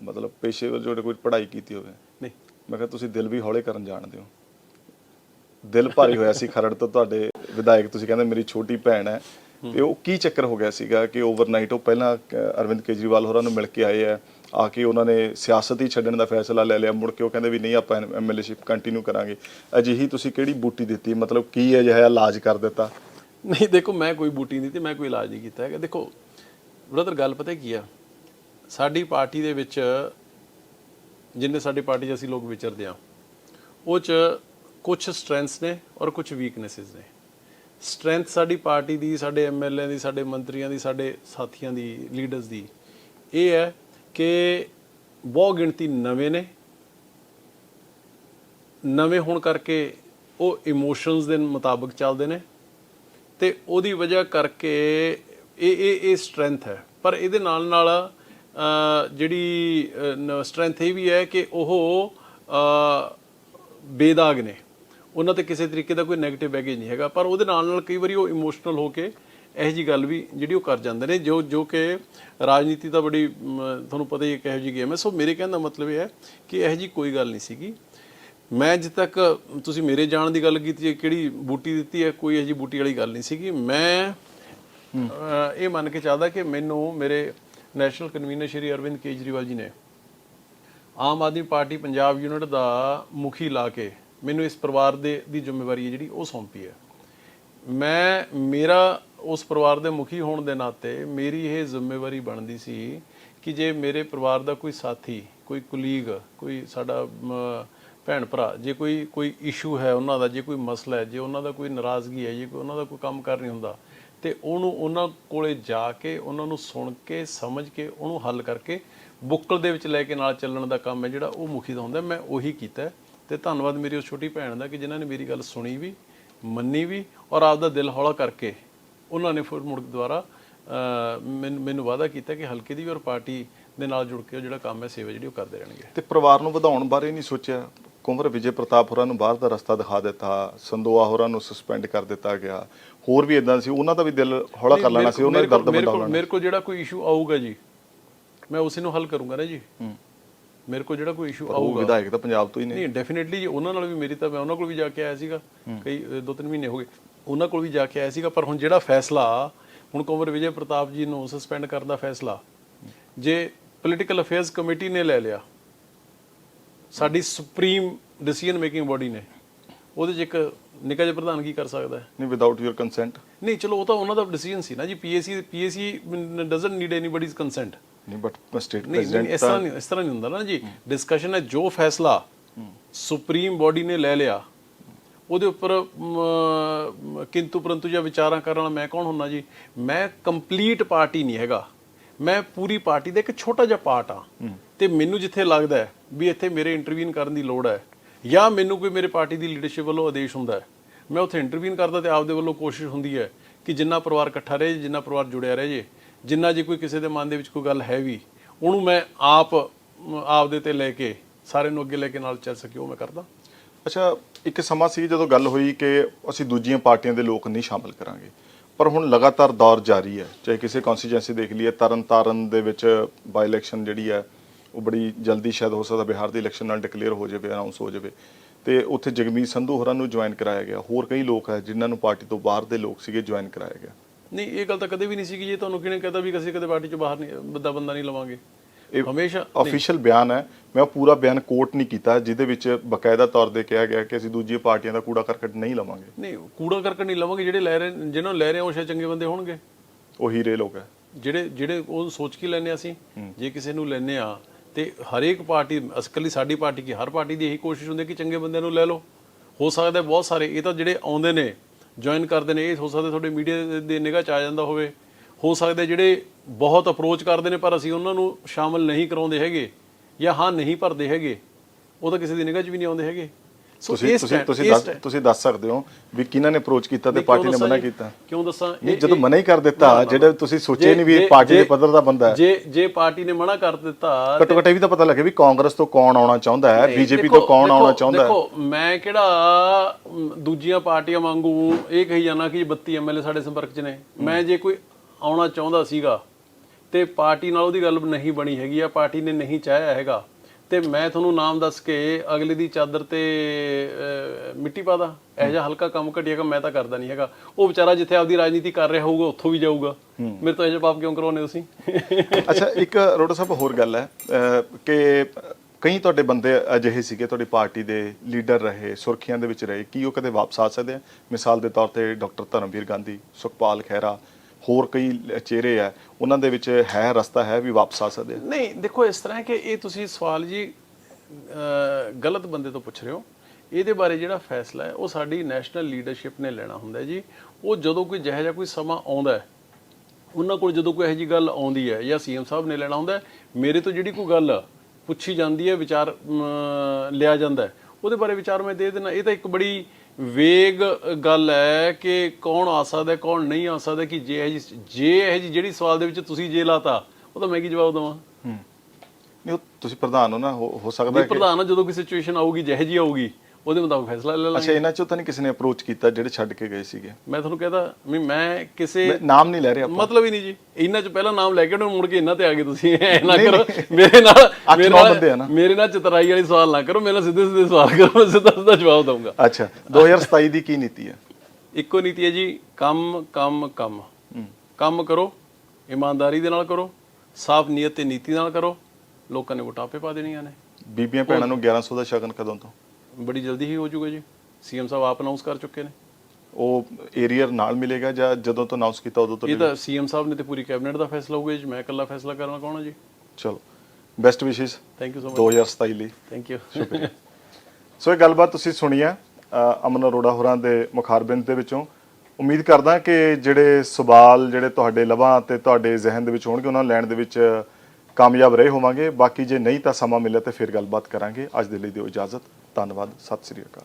ਮਤਲਬ ਪੇਸ਼ੇਵਰ ਜਿਹੜੇ ਕੋਈ ਪੜ੍ਹਾਈ ਕੀਤੀ ਹੋਵੇ। ਨਹੀਂ। ਮੈਂ ਕਿਹਾ ਤੁਸੀਂ ਦਿਲ ਵੀ ਹੌਲੇ ਕਰਨ ਜਾਣਦੇ ਹੋ। ਦਿਲ ਭਾਰੀ ਹੋਇਆ ਸੀ ਖਰੜ ਤੋਂ ਤੁਹਾਡੇ ਵਿਧਾਇਕ। ਤੁਸੀਂ ਕਹਿੰਦੇ ਮੇਰੀ ਛੋਟੀ ਭੈਣ ਹੈ। ਤੇ ਉਹ ਕੀ ਚੱਕਰ ਹੋ ਗਿਆ ਸੀਗਾ ਕਿ ਓਵਰਨਾਈਟ ਉਹ ਪਹਿਲਾਂ ਅਰਵਿੰਦ ਕੇਜਰੀਵਾਲ ਹੋਰਾਂ ਨੂੰ ਮਿਲ ਕੇ ਆਏ ਆ। ਆ ਕੇ ਉਹਨਾਂ ਨੇ ਸਿਆਸਤ ਹੀ ਛੱਡਣ ਦਾ ਫੈਸਲਾ ਲੈ ਲਿਆ। ਮੁੜ ਕੇ ਉਹ ਕਹਿੰਦੇ ਵੀ ਨਹੀਂ, ਆਪਾਂ ਐਮਐਲਏਸ਼ਿਪ ਕੰਟੀਨਿਊ ਕਰਾਂਗੇ। ਅਜਿਹੀ ਤੁਸੀਂ ਕਿਹੜੀ ਬੂਟੀ ਦਿੱਤੀ? ਮਤਲਬ ਕੀ ਅਜਿਹਾ ਇਲਾਜ ਕਰ ਦਿੱਤਾ? ਨਹੀਂ, ਦੇਖੋ, ਮੈਂ ਕੋਈ ਬੂਟੀ ਨਹੀਂ ਦਿੱਤੀ, ਮੈਂ ਕੋਈ ਇਲਾਜ ਨਹੀਂ ਕੀਤਾ ਹੈਗਾ। ਦੇਖੋ, ਬ੍ਰਦਰ, ਗੱਲ ਪਤਾ ਕੀ ਆ? ਸਾਡੀ ਪਾਰਟੀ ਦੇ ਵਿੱਚ, ਜਿੰਨੇ ਸਾਡੀ ਪਾਰਟੀ 'ਚ ਅਸੀਂ ਲੋਕ ਵਿਚਰਦੇ ਆ ਉਹ 'ਚ ਕੁਝ ਸਟਰੈਂਥਸ ਨੇ ਔਰ ਕੁਝ ਵੀਕਨੈਸਸ ਨੇ। ਸਟਰੈਂਥ ਸਾਡੀ ਪਾਰਟੀ ਦੀ, ਸਾਡੇ ਐਮਐਲਏ ਦੀ, ਸਾਡੇ ਮੰਤਰੀਆਂ ਦੀ, ਸਾਡੇ ਸਾਥੀਆਂ ਦੀ ਲੀਡਰਸ ਦੀ, ਇਹ ਹੈ ਕਿ ਬਹੁ ਗਿਣਤੀ ਨਵੇਂ ਨੇ। ਨਵੇਂ ਹੋਣ ਕਰਕੇ ਉਹ ਇਮੋਸ਼ਨਸ ਦੇ ਮੁਤਾਬਕ ਚੱਲਦੇ ਨੇ ਤੇ ਉਹਦੀ ਵਜ੍ਹਾ ਕਰਕੇ ਇਹ ਇਹ ਇਹ ਸਟਰੈਂਥ ਹੈ। ਪਰ ਇਹਦੇ ਨਾਲ ਨਾਲ ਜਿਹੜੀ ਸਟਰੈਂਥ ਇਹ ਵੀ ਹੈ ਕਿ ਉਹ ਬੇਦਾਗ ਨੇ। ਉਹਨਾਂ ਤੇ ਕਿਸੇ ਤਰੀਕੇ ਦਾ ਕੋਈ 네ਗੇਟਿਵ ਬੈਗੇਜ ਨਹੀਂ ਹੈਗਾ। ਪਰ ਉਹਦੇ ਨਾਲ ਨਾਲ ਕਈ ਵਾਰੀ ਉਹ ਇਮੋਸ਼ਨਲ ਹੋ ਕੇ ਇਹੋ ਜੀ ਗੱਲ ਵੀ ਜਿਹੜੀ ਉਹ ਕਰ ਜਾਂਦੇ ਨੇ ਜੋ ਜੋ ਕਿ ਰਾਜਨੀਤੀ ਤਾਂ ਬੜੀ ਤੁਹਾਨੂੰ ਪਤਾ ਹੀ ਹੈ ਕਿਹੋ ਜੀ ਗੇਮ ਹੈ। ਸੋ ਮੇਰੇ ਕਹਿਣ ਦਾ ਮਤਲਬ ਇਹ ਹੈ ਕਿ ਇਹੋ ਜੀ ਕੋਈ ਗੱਲ ਨਹੀਂ ਸੀਗੀ। ਮੈਂ ਜਿੱਦ ਤੱਕ ਤੁਸੀਂ ਮੇਰੇ ਜਾਣ ਦੀ ਗੱਲ ਕੀਤੀ ਹੈ ਕਿਹੜੀ ਬੂਟੀ ਦਿੱਤੀ ਹੈ ਕੋਈ ਇਹੋ ਜੀ ਬੂਟੀ ਵਾਲੀ ਗੱਲ ਨਹੀਂ ਸੀਗੀ। ਮੈਂ ਇਹ ਮੰਨ ਕੇ ਚੱਲਦਾ ਕਿ ਮੈਨੂੰ ਮੇਰੇ ਨੈਸ਼ਨਲ ਕਨਵੀਨਰ ਸ਼੍ਰੀ ਅਰਵਿੰਦ ਕੇਜਰੀਵਾਲ ਜੀ ਨੇ ਆਮ ਆਦਮੀ ਪਾਰਟੀ ਪੰਜਾਬ ਯੂਨਿਟ ਦਾ ਮੁਖੀ ਲਾ ਕੇ ਮੈਨੂੰ ਇਸ ਪਰਿਵਾਰ ਦੇ ਦੀ ਜ਼ਿੰਮੇਵਾਰੀ ਹੈ ਜਿਹੜੀ ਉਹ ਸੌਂਪੀ ਹੈ। ਮੈਂ ਮੇਰਾ ਉਸ ਪਰਿਵਾਰ ਦੇ ਮੁਖੀ ਹੋਣ ਦੇ ਨਾਤੇ ਮੇਰੀ ਇਹ ਜ਼ਿੰਮੇਵਾਰੀ ਬਣਦੀ ਸੀ ਕਿ ਜੇ ਮੇਰੇ ਪਰਿਵਾਰ ਦਾ ਕੋਈ ਸਾਥੀ ਕੋਈ ਕੁਲੀਗ ਕੋਈ ਸਾਡਾ ਅਮ, ਭੈਣ ਭਰਾ ਜੇ ਕੋਈ ਕੋਈ ਇਸ਼ੂ ਹੈ ਉਹਨਾਂ ਦਾ ਜੇ ਕੋਈ ਮਸਲਾ ਹੈ ਜੇ ਉਹਨਾਂ ਦਾ ਕੋਈ ਨਾਰਾਜ਼ਗੀ ਹੈ ਜੇ ਕੋਈ ਉਹਨਾਂ ਦਾ ਕੋਈ ਕੰਮ ਕਰ ਨਹੀਂ ਹੁੰਦਾ ਤੇ ਉਹਨੂੰ ਉਹਨਾਂ ਕੋਲੇ ਜਾ ਕੇ ਉਹਨਾਂ ਨੂੰ ਸੁਣ ਕੇ ਸਮਝ ਕੇ ਉਹਨੂੰ ਹੱਲ ਕਰਕੇ ਬੁੱਕਲ ਦੇ ਵਿੱਚ ਲੈ ਕੇ ਨਾਲ ਚੱਲਣ ਦਾ ਕੰਮ ਹੈ ਜਿਹੜਾ ਉਹ ਮੁਖੀ ਦਾ ਹੁੰਦਾ ਮੈਂ ਉਹੀ ਕੀਤਾ ਹੈ। ਤੇ ਧੰਨਵਾਦ ਮੇਰੀ ਉਸ ਛੋਟੀ ਭੈਣ ਦਾ ਕਿ ਜਿਨ੍ਹਾਂ ਨੇ ਮੇਰੀ ਗੱਲ ਸੁਣੀ ਵੀ ਮੰਨੀ ਵੀ ਔਰ ਆਪਦਾ ਦਿਲ ਹੌਲਾ ਕਰਕੇ ਉਹਨਾਂ ਨੇ ਫਿਰ ਮੁੜ ਦੁਆਰਾ ਮੈਨੂੰ ਵਾਅਦਾ ਕੀਤਾ ਕਿ ਹਲਕੇ ਦੀ ਵੀ ਔਰ ਪਾਰਟੀ ਦੇ ਨਾਲ ਜੁੜ ਕੇ ਉਹ ਜਿਹੜਾ ਕੰਮ ਹੈ ਸੇਵਾ ਜਿਹੜੀ ਉਹ ਕਰਦੇ ਰਹਿਣਗੇ। ਤੇ ਪਰਿਵਾਰ ਨੂੰ ਵਧਾਉਣ ਬਾਰੇ ਨਹੀਂ ਸੋਚਿਆ? ਕੁੰਵਰ ਵਿਜੇ ਪ੍ਰਤਾਪ ਹੋਰਾਂ ਨੂੰ ਬਾਹਰ ਦਾ ਰਸਤਾ ਦਿਖਾ ਦਿੱਤਾ ਸੰਦੋਆ ਹੋਰਾਂ ਨੂੰ ਸਸਪੈਂਡ ਕਰ ਦਿੱਤਾ ਗਿਆ। ਹੋਰ ਵੀ ਇਦਾਂ ਸੀ ਉਹਨਾਂ ਦਾ ਵੀ ਦਿਲ ਹੌਲਾ ਕਰ ਲੈਣਾ ਸੀ ਉਹਨਾਂ ਦਾ ਦਰਦ ਕੋਲ ਲੈਣਾ। ਮੇਰੇ ਕੋਲ ਜਿਹੜਾ ਕੋਈ ਇਸ਼ੂ ਆਊਗਾ ਜੀ ਮੈਂ ਉਸੇ ਨੂੰ ਹੱਲ ਕਰੂੰਗਾ ਨਾ ਜੀ। ਮੇਰੇ ਕੋਲ ਜਿਹੜਾ ਕੋਈ ਇਸ਼ੂ ਉਹ ਆਊਗਾ ਵਿਧਾਇਕ ਤਾਂ ਪੰਜਾਬ ਤੋਂ ਹੀ ਨੇ। ਨਹੀਂ ਡੈਫੀਨਿਟਲੀ ਜੀ ਉਹਨਾਂ ਨਾਲ ਵੀ ਮੇਰੀ ਤਾਂ ਮੈਂ ਉਹਨਾਂ ਕੋਲ ਵੀ ਜਾ ਕੇ ਆਇਆ ਸੀਗਾ ਕਈ ਦੋ ਤਿੰਨ ਮਹੀਨੇ ਹੋ ਗਏ। ਉਹਨਾਂ ਕੋਲ ਵੀ ਜਾ ਕੇ ਆਇਆ ਸੀਗਾ ਪਰ ਹੁਣ ਜਿਹੜਾ ਫੈਸਲਾ ਹੁਣ ਕੁੰਵਰ ਵਿਜੇ ਪ੍ਰਤਾਪ ਜੀ ਨੂੰ ਸਸਪੈਂਡ ਕਰਨ ਦਾ ਫੈਸਲਾ ਜੇ ਪੋਲੀਟੀਕਲ ਅਫੇਅਰਸ ਕਮੇਟੀ ਨੇ ਲੈ ਲਿਆ ਸਾਡੀ ਸੁਪਰੀਮ ਡਿਸੀਜਨ ਮੇਕਿੰਗ ਬੋਡੀ ਨੇ ਉਹਦੇ 'ਚ ਇੱਕ ਨਿੱਕਾ ਜਿਹਾ ਪ੍ਰਧਾਨ ਕੀ ਕਰ ਸਕਦਾ ਹੈ? ਨਹੀਂ ਵਿਦਆਊਟ ਯੂਰ ਕੰਸੈਂਟ ਨਹੀਂ ਚਲੋ ਉਹ ਤਾਂ ਉਹਨਾਂ ਦਾ ਡਿਸੀਜਨ ਸੀ ਨਾ ਜੀ PAC PAC doesn't need anybody's consent ਨਹੀਂ ਬਟ ਸਟੇਟ ਨਹੀਂ ਇਸ ਤਰ੍ਹਾਂ ਨਹੀਂ ਇਸ ਤਰ੍ਹਾਂ ਨਹੀਂ ਹੁੰਦਾ ਨਾ ਜੀ। ਡਿਸਕਸ਼ਨ ਹੈ ਜੋ ਫੈਸਲਾ ਸੁਪਰੀਮ ਬੋਡੀ ਨੇ ਲੈ ਲਿਆ ਉਹਦੇ ਉੱਪਰ ਕਿੰਤੂ ਪਰੰਤੂ ਜਾਂ ਵਿਚਾਰਾਂ ਕਰਨ ਵਾਲਾ ਮੈਂ ਕੌਣ ਹੁੰਨਾ ਜੀ? ਮੈਂ ਕੰਪਲੀਟ ਪਾਰਟੀ ਨਹੀਂ ਹੈਗਾ। ਮੈਂ ਪੂਰੀ ਪਾਰਟੀ ਦਾ ਇੱਕ ਛੋਟਾ ਜਿਹਾ ਪਾਰਟ ਆ ਤੇ ਮੈਨੂੰ ਜਿੱਥੇ ਲੱਗਦਾ ਹੈ ਵੀ ਇੱਥੇ ਮੇਰੇ ਇੰਟਰਵੀਨ ਕਰਨ ਦੀ ਲੋੜ ਹੈ ਜਾਂ ਮੈਨੂੰ ਕੋਈ ਮੇਰੇ ਪਾਰਟੀ ਦੀ ਲੀਡਰਸ਼ਿਪ ਵੱਲੋਂ ਆਦੇਸ਼ ਹੁੰਦਾ ਹੈ ਮੈਂ ਉੱਥੇ ਇੰਟਰਵੀਨ ਕਰਦਾ ਤੇ ਆਪਦੇ ਵੱਲੋਂ ਕੋਸ਼ਿਸ਼ ਹੁੰਦੀ ਹੈ ਕਿ ਜਿੰਨਾ ਪਰਿਵਾਰ ਇਕੱਠਾ ਰਹੇ ਜਿੰਨਾ ਪਰਿਵਾਰ ਜੁੜਿਆ ਰਹੇ ਜੇ ਜਿੰਨਾ ਜੇ ਕੋਈ ਕਿਸੇ ਦੇ ਮਨ ਦੇ ਵਿੱਚ ਕੋਈ ਗੱਲ ਹੈ ਵੀ ਉਹਨੂੰ ਮੈਂ ਆਪ ਆਪਦੇ ਤੇ ਲੈ ਕੇ ਸਾਰੇ ਨੂੰ ਅੱਗੇ ਲੈ ਕੇ ਨਾਲ ਚੱਲ ਸਕੀ ਉਹ ਮੈਂ ਕਰਦਾ। ਅੱਛਾ, ਇੱਕ ਸਮਾਂ ਸੀ ਜਦੋਂ ਗੱਲ ਹੋਈ ਕਿ ਅਸੀਂ ਦੂਜੀਆਂ ਪਾਰਟੀਆਂ ਦੇ ਲੋਕ ਨਹੀਂ ਸ਼ਾਮਲ ਕਰਾਂਗੇ। ਪਰ ਹੁਣ ਲਗਾਤਾਰ ਦੌਰ ਜਾਰੀ ਹੈ। ਚਾਹੇ ਕਿਸੇ ਕਨਸਟੀਚੁਐਂਸੀ ਦੇਖ ਲਈਏ ਤਰਨ ਤਾਰਨ ਦੇ ਵਿੱਚ ਬਾਈ ਇਲੈਕਸ਼ਨ ਜਿਹੜੀ ਹੈ, ਉਹ ਬੜੀ ਜਲਦੀ ਸ਼ਾਇਦ ਹੋ ਸਕਦਾ ਬਿਹਾਰ ਦੀ ਇਲੈਕਸ਼ਨ ਨਾਲ ਡਿਕਲੇਅਰ ਹੋ ਜਾਵੇ ਅਨਾਉਂਸ ਹੋ ਜਾਵੇ। ਤੇ ਉੱਥੇ ਜਗਮੀਤ ਸੰਧੂ ਹੋਰਾਂ ਨੂੰ ਜੁਆਇਨ ਕਰਾਇਆ ਗਿਆ। ਹੋਰ ਕਈ ਲੋਕ ਹੈ ਜਿਨ੍ਹਾਂ ਨੂੰ ਪਾਰਟੀ ਤੋਂ ਬਾਹਰ ਦੇ ਲੋਕ ਸੀਗੇ ਜੁਆਇਨ ਕਰਾਇਆ ਗਿਆ। ਨਹੀਂ, ਇਹ ਗੱਲ ਤਾਂ ਕਦੇ ਵੀ ਨਹੀਂ ਸੀ ਕਿ ਜੇ। ਤੁਹਾਨੂੰ ਕਿਹਨੇ ਕਹਤਾ ਵੀ ਅਸੀਂ ਕਦੇ ਪਾਰਟੀ ਚੋਂ ਬਾਹਰ ਨਹੀਂ ਬੰਦਾ ਬੰਦਾ ਨਹੀਂ ਲਵਾਂਗੇ। ਇਹ ਹਮੇਸ਼ਾ ਅਫੀਸ਼ੀਅਲ ਬਿਆਨ ਹੈ। ਮੈਂ ਉਹ ਪੂਰਾ ਬਿਆਨ ਕੋਟ ਨਹੀਂ ਕੀਤਾ ਜਿਹਦੇ ਵਿੱਚ ਬਕਾਇਦਾ ਤੌਰ ਤੇ ਕਿਹਾ ਗਿਆ ਕਿ ਅਸੀਂ ਦੂਜੀ ਪਾਰਟੀਆਂ ਦਾ ਕੂੜਾ ਕਰਕਟ ਨਹੀਂ ਲਵਾਂਗੇ। ਨਹੀਂ ਕੂੜਾ ਕਰਕਟ ਨਹੀਂ ਲਵਾਂਗੇ ਜਿਹੜੇ ਲੈ ਰਹੇ ਜਿਹਨਾਂ ਨੂੰ ਲੈ ਰਹੇ ਉਹ ਸ਼ਾਇਦ ਚੰਗੇ ਬੰਦੇ ਹੋਣਗੇ। ਉਹ ਹੀਰੇ ਲੋਕ ਹੈ। ਜਿਹੜੇ ਜਿਹੜੇ ਉਹ ਸੋਚ ਕੇ ਲੈਨੇ ਅਸੀਂ ਜੇ ਕਿਸੇ ਨੂੰ ਲੈਨੇ ਆ ਤੇ ਹਰੇਕ ਪਾਰਟੀ ਅਸਕਲੀ ਸਾਡੀ ਪਾਰਟੀ ਕੀ ਹਰ ਪਾਰਟੀ ਦੀ ਇਹੀ ਕੋਸ਼ਿਸ਼ ਹੁੰਦੀ ਹੈ ਕਿ ਚੰਗੇ ਬੰਦਿਆਂ ਨੂੰ ਲੈ ਲਓ। ਹੋ ਸਕਦਾ ਬਹੁਤ ਸਾਰੇ ਇਹ ਤਾਂ ਜਿਹੜੇ ਆਉਂਦੇ ਨੇ ਜੁਆਇਨ ਕਰਦੇ ਨੇ ਇਹ ਹੋ ਸਕਦਾ ਤੁਹਾਡੇ ਮੀਡੀਆ ਦੇ ਨਿਗਾਹ ਚ ਆ ਜਾਂਦਾ ਹੋਵੇ। ਹੋ ਸਕਦਾ ਜਿਹੜੇ ਬਹੁਤ ਅਪਰੋਚ ਕਰਦੇ ਨੇ ਪਰ ਅਸੀਂ ਉਹਨਾਂ ਨੂੰ ਸ਼ਾਮਲ ਨਹੀਂ ਕਰਾਉਂਦੇ ਹੈਗੇ ਜਾਂ ਹਾਂ ਨਹੀਂ ਭਰਦੇ ਹੈਗੇ ਉਹ ਤਾਂ ਕਿਸੇ ਦੀ ਨਿਗਾਹ 'ਚ ਵੀ ਨਹੀਂ ਆਉਂਦੇ ਹੈਗੇ। ਤੁਸੀਂ ਤੁਸੀਂ ਦੱਸ time- ਤੁਸੀਂ ਦੱਸ ਸਕਦੇ ਹੋ ਵੀ ਕਿਹਨਾਂ ਨੇ ਅਪਰੋਚ ਕੀਤਾ ਤੇ ਪਾਰਟੀ ਨੇ ਮਨਾ? ਕੀਤਾ? ਕਿਉਂ ਦੱਸਾਂ? ਇਹ- ਜਦੋਂ ਮਨਾ ਹੀ ਕਰ ਦਿੱਤਾ ਜਿਹੜਾ। ਤੁਸੀਂ ਸੋਚਿਆ ਜੇ- ਨਹੀਂ ਵੀ ਇਹ ਪਾਰਟੀ ਦੇ ਪੱਧਰ ਦਾ ਬੰਦਾ ਹੈ। ਜੇ ਜੇ ਪਾਰਟੀ ਨੇ ਮਨਾ ਕਰ ਦਿੱਤਾ ਘੱਟੋ ਘੱਟ ਇਹ ਵੀ ਤਾਂ ਪਤਾ ਲੱਗੇ ਵੀ ਕਾਂਗਰਸ ਤੋਂ ਕੌਣ ਆਉਣਾ ਚਾਹੁੰਦਾ ਹੈ ਬੀਜੇਪੀ ਤੋਂ ਕੌਣ ਆਉਣਾ ਚਾਹੁੰਦਾ ਹੈ। ਦੇਖੋ ਮੈਂ ਕਿਹੜਾ ਦੂਜੀਆਂ ਪਾਰਟੀਆਂ ਵਾਂਗੂ ਇਹ ਕਹੀ ਜਾਣਾ ਕਿ 32 ਐਮਐਲਏ ਸਾਡੇ ਸੰਪਰਕ 'ਚ ਨੇ। ਮੈਂ ਜੇ ਕੋਈ ਆਉਣਾ ਚਾਹੁੰਦਾ ਸੀਗਾ ਤੇ ਪਾਰਟੀ ਨਾਲ ਉਹਦੀ ਗੱਲ ਨਹੀਂ ਬਣੀ ਹੈਗੀ ਆ ਪਾਰਟੀ ਨੇ ਨਹੀਂ ਚਾਹਿਆ ਹੈਗਾ। ਤੇ ਮੈਂ ਤੁਹਾਨੂੰ ਨਾਮ ਦੱਸ ਕੇ ਅਗਲੇ ਦੀ ਚਾਦਰ ਤੇ ਮਿੱਟੀ ਪਾਦਾ ਇਹ ਜਿਹਾ ਹਲਕਾ ਕੰਮ ਘਟੀਆ ਕੰਮ ਮੈਂ ਤਾਂ ਕਰਦਾ ਨਹੀਂ ਹੈਗਾ। ਉਹ ਵਿਚਾਰਾ ਜਿੱਥੇ ਆਪਦੀ ਰਾਜਨੀਤੀ ਕਰ ਰਿਹਾ ਹੋਊਗਾ ਉੱਥੋਂ ਵੀ ਜਾਊਗਾ। ਮੇਰੇ ਤੋਂ ਇਹ ਜਿਹਾ ਪਾਪ ਕਿਉਂ ਕਰਾਉਨੇ ਤੁਸੀਂ? ਅੱਛਾ ਇੱਕ ਰੋਡਾ ਸਾਹਿਬ ਹੋਰ ਗੱਲ ਹੈ ਕਿ ਕਈ ਤੁਹਾਡੇ ਬੰਦੇ ਅਜਿਹੇ ਸੀਗੇ ਤੁਹਾਡੀ ਪਾਰਟੀ ਦੇ ਲੀਡਰ ਰਹੇ ਸੁਰਖੀਆਂ ਦੇ ਵਿੱਚ ਰਹੇ ਕੀ ਉਹ ਕਦੇ ਵਾਪਸ ਆ ਸਕਦੇ ਆ? ਮਿਸਾਲ ਦੇ ਤੌਰ ਤੇ ਡਾਕਟਰ ਧਰਮਵੀਰ ਗਾਂਧੀ ਸੁਖਪਾਲ ਖਹਿਰਾ ਹੋਰ ਕਈ ਚਿਹਰੇ ਆ, ਉਹਨਾਂ ਦੇ ਵਿੱਚ ਹੈ, ਰਸਤਾ ਹੈ ਵੀ ਵਾਪਸ ਆ ਸਕਦੇ ਨਹੀਂ, ਦੇਖੋ ਇਸ ਤਰ੍ਹਾਂ ਕਿ ਇਹ ਤੁਸੀਂ ਸਵਾਲ ਜੀ ਗਲਤ ਬੰਦੇ ਤੋਂ ਪੁੱਛ ਰਹੇ ਹੋ। ਇਹਦੇ ਬਾਰੇ ਜਿਹੜਾ ਫੈਸਲਾ ਹੈ, ਉਹ ਸਾਡੀ ਨੈਸ਼ਨਲ ਲੀਡਰਸ਼ਿਪ ਨੇ ਲੈਣਾ ਹੁੰਦਾ ਜੀ। ਉਹ ਜਦੋਂ ਕੋਈ ਜਿਹੋ ਜਿਹਾ ਕੋਈ ਸਮਾਂ ਆਉਂਦਾ ਹੈ, ਉਹਨਾਂ ਕੋਲ ਜਦੋਂ ਕੋਈ ਇਹੋ ਜਿਹੀ ਗੱਲ ਆਉਂਦੀ ਹੈ, ਜਾਂ ਸੀਐਮ ਸਾਹਿਬ ਨੇ ਲੈਣਾ ਹੁੰਦਾ ਮੇਰੇ ਤੋਂ ਜਿਹੜੀ ਕੋਈ ਗੱਲ ਪੁੱਛੀ ਜਾਂਦੀ ਹੈ, ਵਿਚਾਰ ਲਿਆ ਜਾਂਦਾ ਉਹਦੇ ਬਾਰੇ ਵਿਚਾਰ ਮੈਂ ਦੇ ਦੇਣਾ ਇਹ ਤਾਂ ਇੱਕ ਬੜੀ ਵੇਗ ਗੱਲ ਹੈ ਕਿ ਕੌਣ ਆ ਸਕਦਾ ਕੌਣ ਨਹੀਂ ਆ ਸਕਦਾ ਕਿ ਜੇ ਇਹ ਜੇ ਇਹ ਜਿਹੀ ਜਿਹੜੀ ਸਵਾਲ ਦੇ ਵਿੱਚ ਤੁਸੀਂ ਜੇ ਲਾਤਾ ਉਹ ਤਾਂ ਮੈਂ ਕੀ ਜਵਾਬ ਦੇਵਾਂ? ਨਹੀਂ ਤੁਸੀਂ ਪ੍ਰਧਾਨ ਹੋ ਨਾ ਹੋ ਸਕਦਾ ਹੈ ਕਿ ਪ੍ਰਧਾਨ ਜਦੋਂ ਕੋਈ ਸਿਚੁਏਸ਼ਨ ਆਊਗੀ ਜਿਹੋ ਜਿਹੀ ਆਊਗੀ। ਉਹਦੇ ਮੁਤਾਬਕ ਫੈਸਲਾ ਲੈ ਲਾਂਗੇ। ਅੱਛਾ ਇਹਨਾਂ ਚੋਂ ਤਾਂ ਨਹੀਂ ਕਿਸੇ ਨੇ ਅਪਰੋਚ ਕੀਤਾ ਜਿਹੜੇ ਛੱਡ ਕੇ ਗਏ ਸੀਗੇ? ਮੈਂ ਤੁਹਾਨੂੰ ਕਹਿੰਦਾ ਵੀ ਮੈਂ ਕਿਸੇ ਨਾਮ ਨਹੀਂ ਲੈ ਰਿਹਾ ਮਤਲਬ ਹੀ ਨਹੀਂ ਜੀ। ਇਹਨਾਂ ਚ ਪਹਿਲਾਂ ਨਾਮ ਲੈ ਕੇ ਉਹਨੂੰ ਮੁੜ ਕੇ ਇਹਨਾਂ ਤੇ ਆ ਗਏ ਤੁਸੀਂ। ਐ ਨਾ ਕਰੋ। ਮੇਰੇ ਨਾਲ ਮੇਰੇ ਨਾਲ। ਮੇਰੇ ਨਾਲ ਚਤਰਾਈ ਵਾਲੀ ਸਵਾਲ ਨਾ ਕਰੋ ਮੇਰੇ ਨਾਲ ਸਿੱਧੇ ਸਿੱਧੇ ਸਵਾਲ ਕਰੋ ਮੈਂ ਸਿੱਧਾ ਸਿੱਧਾ ਜਵਾਬ ਦਊਂਗਾ। ਅੱਛਾ 2027 ਦੀ ਕੀ ਨੀਤੀ ਹੈ? ਇੱਕੋ ਨੀਤੀ ਹੈ ਜੀ ਕੰਮ ਕੰਮ ਕੰਮ। ਕੰਮ ਕਰੋ ਇਮਾਨਦਾਰੀ ਦੇ ਨਾਲ ਕਰੋ ਸਾਫ਼ ਨੀਅਤ ਤੇ ਨੀਤੀ ਨਾਲ ਕਰੋ ਲੋਕਾਂ ਨੇ ਵੋਟਾਂ ਪਾ ਦੇਣੀਆਂ ਨੇ। ਬੀਬੀਆਂ ਭੈਣਾਂ ਨੂੰ 1100 ਦਾ ਸ਼ਗਨ ਕਦੋਂ ਤੋਂ? ਬੜੀ ਜਲਦੀ ਹੀ ਹੋ ਜਾਊਗਾ ਜੀ। ਸੀਐਮ ਸਾਹਿਬ ਆਪ ਅਨਾਉਂਸ ਕਰ ਚੁੱਕੇ ਨੇ। ਉਹ ਏਰੀਅਰ ਨਾਲ ਮਿਲੇਗਾ ਜਾਂ ਜਦੋਂ ਤੋਂ ਅਨਾਉਂਸ ਕੀਤਾ ਉਦੋਂ ਤੋਂ ਇਹ ਤਾਂ ਸੀਐਮ ਸਾਹਿਬ ਨੇ ਤੇ ਪੂਰੀ ਕੈਬਨਿਟ ਦਾ ਫੈਸਲਾ ਹੋਊਗਾ ਜੀ। ਮੈਂ ਇਕੱਲਾ ਫੈਸਲਾ ਕਰਨਾ ਕੌਣ ਹੈ ਜੀ? ਚਲੋ ਬੈਸਟ ਵਿਸ਼ੇਸ ਥੈਂਕ ਯੂ ਸੋ ਮਚ 2027 ਲਈ। ਥੈਂਕ ਯੂ ਸੋ ਇਹ ਗੱਲਬਾਤ ਤੁਸੀਂ ਸੁਣੀ ਅ, ਅਮਨ ਅਰੋੜਾ ਹੋਰਾਂ ਦੇ ਮੁਖਾਰਬਿੰਦ ਦੇ ਵਿੱਚੋਂ। ਉਮੀਦ ਕਰਦਾ ਕਿ ਜਿਹੜੇ ਸਵਾਲ ਜਿਹੜੇ ਤੁਹਾਡੇ ਲਬਾਂ ਤੇ ਤੁਹਾਡੇ ਜ਼ਿਹਨ ਦੇ ਵਿੱਚ ਹੋਣਗੇ ਉਹਨਾਂ ਲੈਣ ਦੇ ਵਿੱਚ ਕਾਮਯਾਬ ਰਹੇ ਹੋਵਾਂਗੇ। ਬਾਕੀ ਜੇ ਨਹੀਂ ਤਾਂ ਸਮਾਂ ਮਿਲਿਆ ਤੇ ਫਿਰ ਗੱਲਬਾਤ ਕਰਾਂਗੇ। ਅੱਜ ਦੇ ਲਈ ਦਿਓ ਇਜਾਜ਼ਤ। ਧੰਨਵਾਦ। ਸਤਿ ਸ੍ਰੀ ਅਕਾਲ।